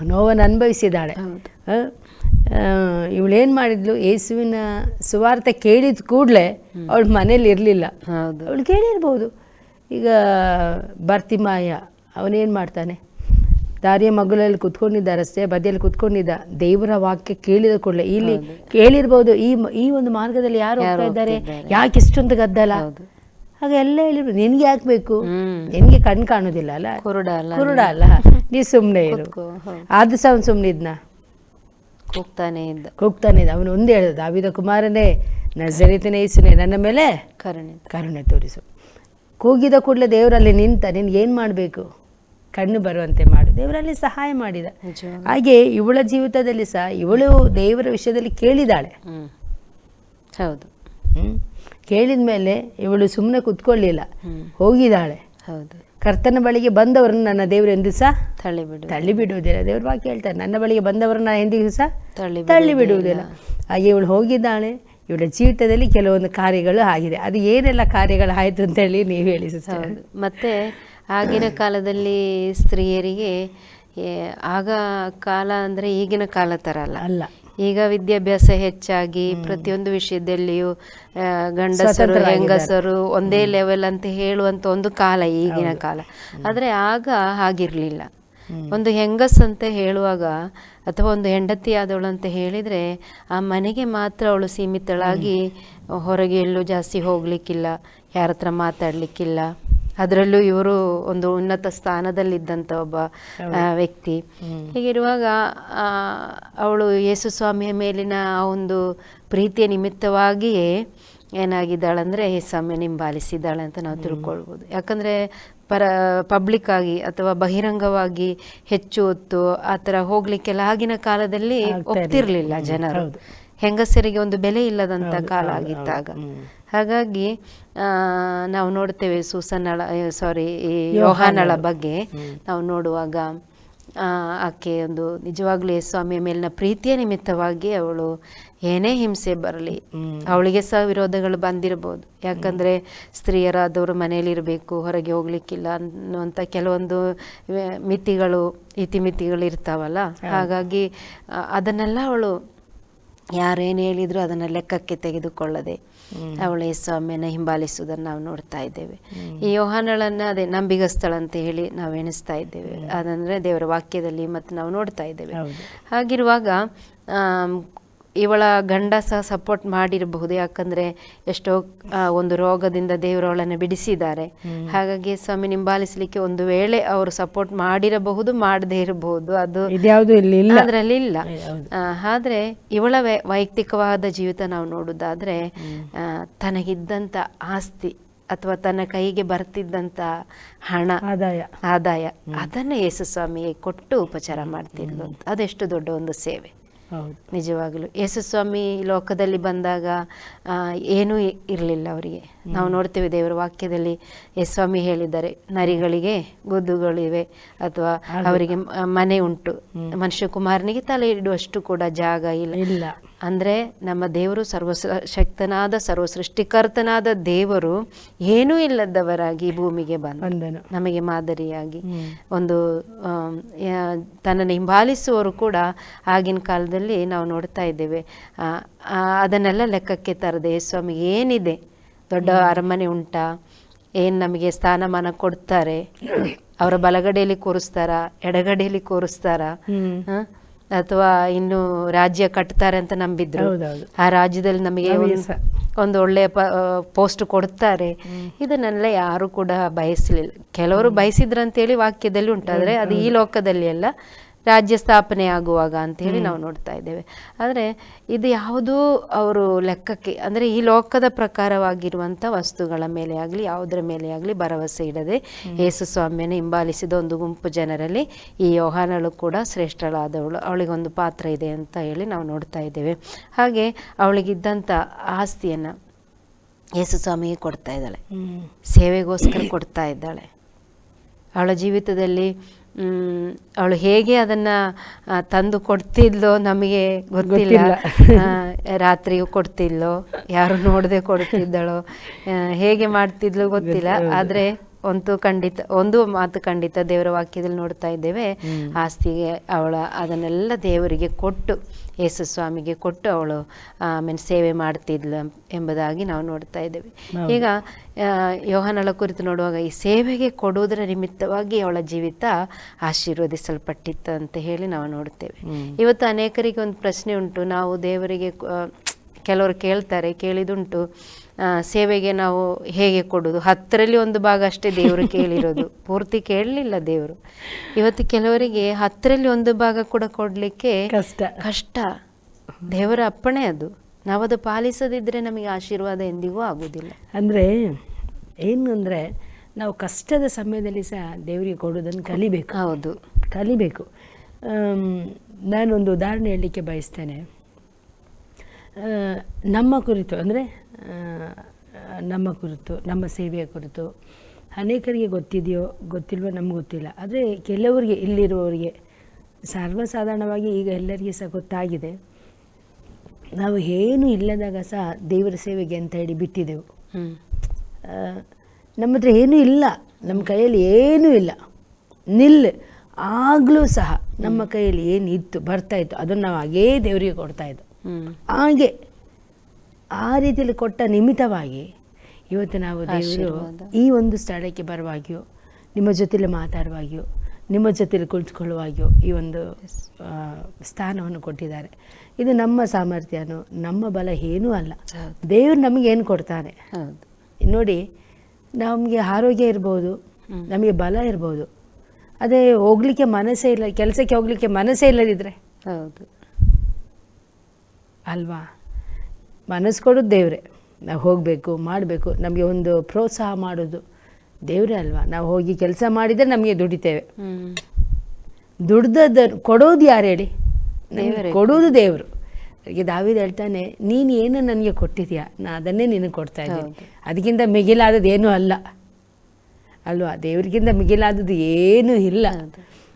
Speaker 1: ನೋವನ್ನು ಅನುಭವಿಸಿದ್ದಾಳೆ. ಇವಳೇನು ಮಾಡಿದ್ಲು? ಯೇಸುವಿನ ಸುವಾರ್ತೆ ಕೇಳಿದ ಕೂಡಲೇ ಅವಳು ಮನೇಲಿ ಇರಲಿಲ್ಲ. ಅವಳು ಕೇಳಿರ್ಬೋದು. ಈಗ ಬರ್ತಿಮಾಯ ಅವನೇನು ಮಾಡ್ತಾನೆ? ದಾರಿಯ ಮಗುಲಲ್ಲಿ ಕುತ್ಕೊಂಡಿದ್ದ ರಸ್ತೆಯ ಬದಿಯಲ್ಲಿ ಕುತ್ಕೊಂಡಿದ್ದ ದೇವರ ವಾಕ್ಯ ಕೇಳಿದ ಕೂಡಲೇ. ಇಲ್ಲಿ ಕೇಳಿರ್ಬೋದು. ಈ ಈ ಒಂದು ಮಾರ್ಗದಲ್ಲಿ ಯಾರು ಹೋಗ್ತಾ ಇದ್ದಾರೆ? ಯಾಕೆ ಇಷ್ಟೊಂದು ಗದ್ದಲ? ಆಗ ಎಲ್ಲ ಹೇಳಿದ್ರು ನಿನ್ಗೆ ಯಾಕೆ ಬೇಕು? ನಿನ್ಗೆ ಕಣ್ ಕಾಣುದಿಲ್ಲ ಅಲ್ಲ?
Speaker 2: ಕುರುಡ ಅಲ್ಲ
Speaker 1: ಕುರುಡ ಅಲ್ಲ? ನೀ ಸುಮ್ಮನೆ ಇರು. ಅದು ಸಹ ಅವ್ನು ಸುಮ್ಮನೆ ಇದ್ನ?
Speaker 2: ಕೂಗ್ತಾನೆ ಇದ್ದ.
Speaker 1: ಕೂಗ್ತಾನೆ ಇದ್ದ. ಅವನು ಒಂದೇ ಹೇಳಿದ ದಾವಿದ ಕುಮಾರನೇ ನಜರಿತನೇ ಯೇಸುನೇ ನನ್ನ ಮೇಲೆ
Speaker 2: ಕರುಣೆ.
Speaker 1: ಕರುಣೆ ತೋರಿಸು. ಕೂಗಿದ ಕೂಡಲೇ ದೇವರಲ್ಲಿ ನಿಂತ ನಿನ್ಗೆ ಏನು ಮಾಡಬೇಕು? ಕಣ್ಣು ಬರುವಂತೆ ಮಾಡು. ದೇವರಲ್ಲಿ ಸಹಾಯ ಮಾಡಿದ. ಹಾಗೆ ಇವಳ ಜೀವಿತದಲ್ಲಿ ಸಹ ಇವಳು ದೇವರ ವಿಷಯದಲ್ಲಿ ಕೇಳಿದಾಳೆ.
Speaker 2: ಹೌದು.
Speaker 1: ಹ್ಮ್? ಕೇಳಿದ ಮೇಲೆ ಇವಳು ಸುಮ್ಮನೆ ಕುತ್ಕೊಳ್ಳಿಲ್ಲ. ಹೋಗಿದ್ದಾಳೆ.
Speaker 2: ಹೌದು.
Speaker 1: ಕರ್ತನ ಬಳಿಗೆ ಬಂದವರನ್ನು ನನ್ನ ದೇವರು ಎಂದು ಸಹ
Speaker 2: ತಳ್ಳಿ ಬಿಡು
Speaker 1: ತಳ್ಳಿ ಬಿಡುವುದಿಲ್ಲ ದೇವ್ರ ವಾಕ್ಯ ಹೇಳ್ತಾರೆ ನನ್ನ ಬಳಿಗೆ ಬಂದವರನ್ನ ಎಂದಿಗೂ ಸಹ
Speaker 2: ತಳ್ಳಿ
Speaker 1: ತಳ್ಳಿ ಬಿಡುವುದಿಲ್ಲ ಹಾಗೆ ಇವಳು ಹೋಗಿದ್ದಾಳೆ. ಇವಳ ಜೀವಿತದಲ್ಲಿ ಕೆಲವೊಂದು ಕಾರ್ಯಗಳು ಆಗಿದೆ. ಅದು ಏನೆಲ್ಲ ಕಾರ್ಯಗಳು ಆಯಿತು ಅಂತೇಳಿ ನೀವು ಹೇಳಿ.
Speaker 2: ಹೌದು. ಮತ್ತೆ ಆಗಿನ ಕಾಲದಲ್ಲಿ ಸ್ತ್ರೀಯರಿಗೆ ಆಗ ಕಾಲ ಅಂದ್ರೆ ಈಗಿನ ಕಾಲ ಥರ ಅಲ್ಲ.
Speaker 1: ಅಲ್ಲ.
Speaker 2: ಈಗ ವಿದ್ಯಾಭ್ಯಾಸ ಹೆಚ್ಚಾಗಿ ಪ್ರತಿಯೊಂದು ವಿಷಯದಲ್ಲಿಯೂ ಆ, ಗಂಡಸರು ಹೆಂಗಸರು ಒಂದೇ ಲೆವೆಲ್ ಅಂತ ಹೇಳುವಂತ ಒಂದು ಕಾಲ ಈಗಿನ ಕಾಲ. ಆದ್ರೆ ಆಗ ಹಾಗಿರ್ಲಿಲ್ಲ. ಒಂದು ಹೆಂಗಸ್ ಅಂತ ಹೇಳುವಾಗ ಅಥವಾ ಒಂದು ಹೆಂಡತಿ ಆದವಳು ಅಂತ ಹೇಳಿದ್ರೆ ಆ ಮನೆಗೆ ಮಾತ್ರ ಅವಳು ಸೀಮಿತಳಾಗಿ ಹೊರಗೆ ಎಲ್ಲೂ ಜಾಸ್ತಿ ಹೋಗ್ಲಿಕ್ಕಿಲ್ಲ ಯಾರ ಹತ್ರ ಮಾತಾಡ್ಲಿಕ್ಕಿಲ್ಲ. ಅದರಲ್ಲೂ ಇವರು ಒಂದು ಉನ್ನತ ಸ್ಥಾನದಲ್ಲಿದ್ದಂತ ಒಬ್ಬ ವ್ಯಕ್ತಿ. ಹೀಗಿರುವಾಗ ಅವಳು ಯೇಸು ಸ್ವಾಮಿಯ ಮೇಲಿನ ಆ ಒಂದು ಪ್ರೀತಿಯ ನಿಮಿತ್ತವಾಗಿಯೇ ಏನಾಗಿದ್ದಾಳಂದ್ರೆ ಸ್ವಾಮಿ ನಿಂಬಾಲಿಸಿದ್ದಾಳೆ ಅಂತ ನಾವು ತಿಳ್ಕೊಳ್ಬೋದು. ಯಾಕಂದ್ರೆ ಪರ ಪಬ್ಲಿಕ್ ಆಗಿ ಅಥವಾ ಬಹಿರಂಗವಾಗಿ ಹೆಚ್ಚು ಹೊತ್ತು ಆ ಥರ ಹೋಗ್ಲಿಕ್ಕೆಲ್ಲ ಆಗಿನ ಕಾಲದಲ್ಲಿ ಒಪ್ತಿರ್ಲಿಲ್ಲ ಜನರು. ಹೆಂಗಸರಿಗೆ ಒಂದು ಬೆಲೆ ಇಲ್ಲದಂತ ಕಾಲ ಆಗಿತ್ತಾಗ ಹಾಗಾಗಿ ನಾವು ನೋಡ್ತೇವೆ ಸೂಸನ್ನಳ ಸಾರಿ ಈ ಯೋಹಾನಳ. ಬಗ್ಗೆ. ನಾವು ನೋಡುವಾಗ ಆಕೆ ಒಂದು ನಿಜವಾಗ್ಲೂ ಸ್ವಾಮಿಯ ಮೇಲಿನ ಪ್ರೀತಿಯ ನಿಮಿತ್ತವಾಗಿ ಅವಳು ಏನೇ ಹಿಂಸೆ ಬರಲಿ ಅವಳಿಗೆ ಸಹ ವಿರೋಧಗಳು ಬಂದಿರಬಹುದು. ಯಾಕಂದ್ರೆ ಸ್ತ್ರೀಯರಾದವರು ಮನೆಯಲ್ಲಿರಬೇಕು ಹೊರಗೆ ಹೋಗ್ಲಿಕ್ಕಿಲ್ಲ ಅನ್ನುವಂಥ ಕೆಲವೊಂದು ಮಿತಿಗಳು ಇತಿಮಿತಿಗಳು ಇರ್ತಾವಲ್ಲ. ಹಾಗಾಗಿ ಅದನ್ನೆಲ್ಲ ಅವಳು ಯಾರೇನು ಹೇಳಿದ್ರು ಅದನ್ನು ಲೆಕ್ಕಕ್ಕೆ ತೆಗೆದುಕೊಳ್ಳದೆ ಅವಳು ಯೇಸ್ವಾಮಿಯನ್ನು ಹಿಂಬಾಲಿಸುವುದನ್ನು ನಾವು ನೋಡ್ತಾ ಇದ್ದೇವೆ. ಈ ಯೋಹಾನಳನ್ನು ಅದೇ ನಂಬಿಗಸ್ತಳ ಅಂತ ಹೇಳಿ ನಾವು ಎಣಿಸ್ತಾ ಇದ್ದೇವೆ. ಅದಂದ್ರೆ ದೇವರ ವಾಕ್ಯದಲ್ಲಿ ಮತ್ತು ನಾವು ನೋಡ್ತಾ ಇದ್ದೇವೆ. ಹಾಗಿರುವಾಗ ಇವಳ ಗಂಡ ಸಹ ಸಪೋರ್ಟ್ ಮಾಡಿರಬಹುದು. ಯಾಕಂದ್ರೆ ಎಷ್ಟೋ ಒಂದು ರೋಗದಿಂದ ದೇವರು ಅವಳನ್ನು ಬಿಡಿಸಿದ್ದಾರೆ. ಹಾಗಾಗಿ ಸ್ವಾಮಿ ನಿಂಬಾಲಿಸಲಿಕ್ಕೆ ಒಂದು ವೇಳೆ ಅವರು ಸಪೋರ್ಟ್ ಮಾಡಿರಬಹುದು ಮಾಡದೇ ಇರಬಹುದು ಅದು ಅದರಲ್ಲಿ ಇಲ್ಲ. ಆದ್ರೆ ಇವಳ ವೈಯಕ್ತಿಕವಾದ ಜೀವಿತ ನಾವು ನೋಡುದಾದ್ರೆ ತನಗಿದ್ದಂತ ಆಸ್ತಿ ಅಥವಾ ತನ್ನ ಕೈಗೆ ಬರ್ತಿದ್ದಂತ ಹಣ
Speaker 1: ಆದಾಯ.
Speaker 2: ಆದಾಯ ಅದನ್ನ ಯೇಸು ಸ್ವಾಮಿಗೆ ಕೊಟ್ಟು ಉಪಚಾರ ಮಾಡ್ತಿದ್ಲು ಅಂತ. ಅದೆಷ್ಟು ದೊಡ್ಡ ಒಂದು ಸೇವೆ. ನಿಜವಾಗಲೂ. ಯೇಸುಸ್ವಾಮಿ ಲೋಕದಲ್ಲಿ ಬಂದಾಗ ಏನೂ ಇರಲಿಲ್ಲ ಅವರಿಗೆ. ನಾವು ನೋಡ್ತೇವೆ ದೇವರ ವಾಕ್ಯದಲ್ಲಿ ಎಸ್ ಸ್ವಾಮಿ ಹೇಳಿದ್ದಾರೆ ನರಿಗಳಿಗೆ ಗುದ್ದುಗಳಿವೆ ಅಥವಾ ಅವರಿಗೆ ಮನೆ ಉಂಟು. ಮನುಷ್ಯ ಕುಮಾರನಿಗೆ ತಲೆ ಇಡುವಷ್ಟು ಕೂಡ ಜಾಗ ಇಲ್ಲ.
Speaker 1: ಇಲ್ಲ.
Speaker 2: ಅಂದ್ರೆ ನಮ್ಮ ದೇವರು ಸರ್ವ ಶಕ್ತನಾದ ಸರ್ವ ಸೃಷ್ಟಿಕರ್ತನಾದ ದೇವರು ಏನೂ ಇಲ್ಲದವರಾಗಿ ಭೂಮಿಗೆ ಬಂದ
Speaker 1: ಬಂದನು.
Speaker 2: ನಮಗೆ ಮಾದರಿಯಾಗಿ. ಒಂದು ತನ್ನನ್ನು ಹಿಂಬಾಲಿಸುವವರು ಕೂಡ ಆಗಿನ ಕಾಲದಲ್ಲಿ ನಾವು ನೋಡ್ತಾ ಇದ್ದೇವೆ. ಅದನ್ನೆಲ್ಲ ಲೆಕ್ಕಕ್ಕೆ ತರದೆ ಸ್ವಾಮಿ ಏನಿದೆ? ದೊಡ್ಡ ಅರಮನೆ ಉಂಟಾ. ಏನು ನಮಗೆ ಸ್ಥಾನಮಾನ ಕೊಡ್ತಾರೆ? ಅವರ ಬಲಗಡೆಯಲ್ಲಿ ಕೂರಿಸ್ತಾರ? ಎಡಗಡೆಯಲ್ಲಿ ಕೂರಿಸ್ತಾರ? ಅಥವಾ ಇನ್ನು ರಾಜ್ಯ ಕಟ್ತಾರೆ ಅಂತ ನಂಬಿದ್ರು? ಆ ರಾಜ್ಯದಲ್ಲಿ ನಮಗೆ ಒಂದು- ಒಳ್ಳೆಯ ಪೋಸ್ಟ್ ಕೊಡ್ತಾರೆ. ಇದನ್ನೆಲ್ಲ ಯಾರು ಕೂಡ ಬಯಸಲಿಲ್ಲ. ಕೆಲವರು ಬಯಸಿದ್ರಂತೇಳಿ ವಾಕ್ಯದಲ್ಲಿ ಉಂಟಾದ್ರೆ ಅದು ಈ ಲೋಕದಲ್ಲಿ ಅಲ್ಲ. ರಾಜ್ಯ ಸ್ಥಾಪನೆ ಆಗುವಾಗ ಅಂತ ಹೇಳಿ ನಾವು ನೋಡ್ತಾ ಇದ್ದೇವೆ. ಆದರೆ ಇದು ಯಾವುದೂ ಅವರು ಲೆಕ್ಕಕ್ಕೆ ಅಂದರೆ ಈ ಲೋಕದ ಪ್ರಕಾರವಾಗಿರುವಂಥ ವಸ್ತುಗಳ ಮೇಲೆ ಆಗಲಿ ಯಾವುದರ ಮೇಲೆ ಆಗಲಿ ಭರವಸೆ ಇಡದೆ ಯೇಸು ಸ್ವಾಮಿಯನ್ನು ಹಿಂಬಾಲಿಸಿದ ಒಂದು ಗುಂಪು ಜನರಲ್ಲಿ ಈ ಯೋಹಾನಳು ಕೂಡ ಶ್ರೇಷ್ಠಳಾದವಳು. ಅವಳಿಗೊಂದು ಪಾತ್ರ ಇದೆ ಅಂತ ಹೇಳಿ ನಾವು ನೋಡ್ತಾ ಇದ್ದೇವೆ. ಹಾಗೆ ಅವಳಿಗಿದ್ದಂಥ ಆಸ್ತಿಯನ್ನು ಯೇಸು ಸ್ವಾಮಿಗೆ ಕೊಡ್ತಾ ಇದ್ದಾಳೆ. ಸೇವೆಗೋಸ್ಕರ ಕೊಡ್ತಾ ಇದ್ದಾಳೆ. ಅವಳ ಜೀವಿತದಲ್ಲಿ ಅವಳು ಹೇಗೆ ಅದನ್ನ ತಂದು ಕೊಡ್ತಿದ್ಲೋ ನಮಗೆ ಗೊತ್ತಿಲ್ಲ. ರಾತ್ರಿಯೂ ಕೊಡ್ತಿದ್ಲೋ ಯಾರು ನೋಡದೆ ಕೊಡ್ತಿದ್ದಳೋ ಆ, ಹೇಗೆ ಮಾಡ್ತಿದ್ಲು ಗೊತ್ತಿಲ್ಲ. ಆದ್ರೆ ಒಂದು ಖಂಡಿತ ಒಂದು ಮಾತು ಖಂಡಿತ ದೇವರ ವಾಕ್ಯದಲ್ಲಿ ನೋಡ್ತಾ ಇದ್ದೇವೆ. ಆಸ್ತಿಗೆ ಅವಳ ಅದನ್ನೆಲ್ಲ ದೇವರಿಗೆ ಕೊಟ್ಟು ಯೇಸು ಸ್ವಾಮಿಗೆ ಕೊಟ್ಟು ಅವಳು ಆಮೇಲೆ ಸೇವೆ ಮಾಡ್ತಿದ್ಲು ಎಂಬುದಾಗಿ ನಾವು ನೋಡ್ತಾ ಇದ್ದೇವೆ. ಈಗ ಯೋಹನಳ ಕುರಿತು ನೋಡುವಾಗ ಈ ಸೇವೆಗೆ ಕೊಡುವುದರ ನಿಮಿತ್ತವಾಗಿ ಅವಳ ಜೀವಿತ ಆಶೀರ್ವದಿಸಲ್ಪಟ್ಟಿತ್ತು ಅಂತ ಹೇಳಿ ನಾವು ನೋಡ್ತೇವೆ ಇವತ್ತು ಅನೇಕರಿಗೆ ಒಂದು ಪ್ರಶ್ನೆ ಉಂಟು. ನಾವು ದೇವರಿಗೆ ಕೆಲವರು ಕೇಳ್ತಾರೆ ಕೇಳಿದುಂಟು. ಸೇವೆಗೆ ನಾವು ಹೇಗೆ ಕೊಡೋದು? ಹತ್ತರಲ್ಲಿ ಒಂದು ಭಾಗ ಅಷ್ಟೇ ದೇವರು ಕೇಳಿರೋದು. ಪೂರ್ತಿ ಕೇಳಲಿಲ್ಲ ದೇವರು. ಇವತ್ತು ಕೆಲವರಿಗೆ ಹತ್ತರಲ್ಲಿ ಒಂದು ಭಾಗ ಕೂಡ ಕೊಡಲಿಕ್ಕೆ
Speaker 1: ಕಷ್ಟ.
Speaker 2: ಕಷ್ಟ. ದೇವರ ಅಪ್ಪಣೆ ಅದು. ನಾವು ಅದು ಪಾಲಿಸದಿದ್ರೆ ನಮಗೆ ಆಶೀರ್ವಾದ ಎಂದಿಗೂ ಆಗುವುದಿಲ್ಲ
Speaker 1: ಅಂದರೆ ಏನು ಅಂದರೆ ನಾವು ಕಷ್ಟದ ಸಮಯದಲ್ಲಿ ಸಹ ದೇವರಿಗೆ ಕೊಡೋದನ್ನು ಕಲಿಬೇಕು.
Speaker 2: ಹೌದು.
Speaker 1: ಕಲಿಬೇಕು. ನಾನೊಂದು ಉದಾಹರಣೆ ಹೇಳಲಿಕ್ಕೆ ಬಯಸ್ತೇನೆ. ನಮ್ಮ ಕುರಿತು ಅಂದರೆ ನಮ್ಮ ಕುರಿತು ನಮ್ಮ ಸೇವೆಯ ಕುರಿತು. ಅನೇಕರಿಗೆ ಗೊತ್ತಿದೆಯೋ ಗೊತ್ತಿಲ್ವೋ ನಮ್ಗೆ ಗೊತ್ತಿಲ್ಲ. ಆದರೆ ಕೆಲವರಿಗೆ ಇಲ್ಲಿರುವವರಿಗೆ ಸರ್ವಸಾಧಾರಣವಾಗಿ ಈಗ ಎಲ್ಲರಿಗೆ ಸಹ ಗೊತ್ತಾಗಿದೆ. ನಾವು ಏನು ಇಲ್ಲದಾಗ ಸಹ ದೇವರ ಸೇವೆಗೆ ಅಂತ ಹೇಳಿ ಬಿಟ್ಟಿದ್ದೆವು ನಮ್ಮ ಹತ್ರ ಏನೂ ಇಲ್ಲ. ನಮ್ಮ ಕೈಯಲ್ಲಿ ಏನೂ ಇಲ್ಲ. ನಿಲ್ ಆಗಲೂ ಸಹ ನಮ್ಮ ಕೈಯಲ್ಲಿ ಏನು ಇತ್ತು ಬರ್ತಾ ಇತ್ತು ಅದನ್ನು ನಾವು ಹಾಗೇ ದೇವರಿಗೆ ಕೊಡ್ತಾ ಇದ್ದು.
Speaker 2: ಹ್ಮ್.
Speaker 1: ಹಾಗೆ. ಆ ರೀತಿಯಲ್ಲಿ ಕೊಟ್ಟ ನಿಮಿತ್ತವಾಗಿ ಇವತ್ತು ನಾವು ದೇವರು ಈ ಒಂದು ಸ್ಥಳಕ್ಕೆ ಬರುವಾಗ್ಯೂ ನಿಮ್ಮ ಜೊತೆಲಿ ಮಾತಾಡುವಾಗಿಯೋ ನಿಮ್ಮ ಜೊತೆಲಿ ಕುಳಿತುಕೊಳ್ಳುವಾಗಿಯೋ ಈ ಒಂದು ಸ್ಥಾನವನ್ನು ಕೊಟ್ಟಿದ್ದಾರೆ. ಇದು ನಮ್ಮ ಸಾಮರ್ಥ್ಯನೋ ನಮ್ಮ ಬಲ ಏನೂ ಅಲ್ಲ. ದೇವರು ನಮಗೆ ಏನು ಕೊಡ್ತಾನೆ? ನೋಡಿ ನಮಗೆ ಆರೋಗ್ಯ ಇರ್ಬೋದು. ನಮಗೆ ಬಲ ಇರ್ಬೋದು. ಅದೇ ಹೋಗ್ಲಿಕ್ಕೆ ಮನಸ್ಸೇ ಇಲ್ಲ ಕೆಲಸಕ್ಕೆ ಹೋಗ್ಲಿಕ್ಕೆ ಮನಸ್ಸೇ ಇಲ್ಲದಿದ್ರೆ
Speaker 2: ಹೌದು.
Speaker 1: ಅಲ್ವಾ? ಮನಸ್ಸು ಕೊಡೋದು ದೇವರೇ. ನಾವು ಹೋಗಬೇಕು ಮಾಡಬೇಕು ನಮಗೆ ಒಂದು ಪ್ರೋತ್ಸಾಹ ಮಾಡೋದು ದೇವರೇ ಅಲ್ವಾ? ನಾವು ಹೋಗಿ ಕೆಲಸ ಮಾಡಿದರೆ ನಮಗೆ ದುಡಿತೇವೆ. ದುಡ್ದದ ಕೊಡೋದು ಯಾರು ಹೇಳಿ. ಕೊಡೋದು ದೇವರು. ಅದಕ್ಕೆ ದಾವಿದ ಹೇಳ್ತಾನೆ ನೀನು ಏನು ನನಗೆ ಕೊಟ್ಟಿದ್ಯಾ? ನಾ ಅದನ್ನೇ ನಿನಗೆ ಕೊಡ್ತಾ ಇದ್ದೀನಿ. ಅದಕ್ಕಿಂತ ಮಿಗಿಲಾದದ್ದು ಏನೂ ಅಲ್ಲ. ಅಲ್ವಾ? ದೇವರಿಗಿಂತ ಮಿಗಿಲಾದದ್ದು ಏನೂ ಇಲ್ಲ.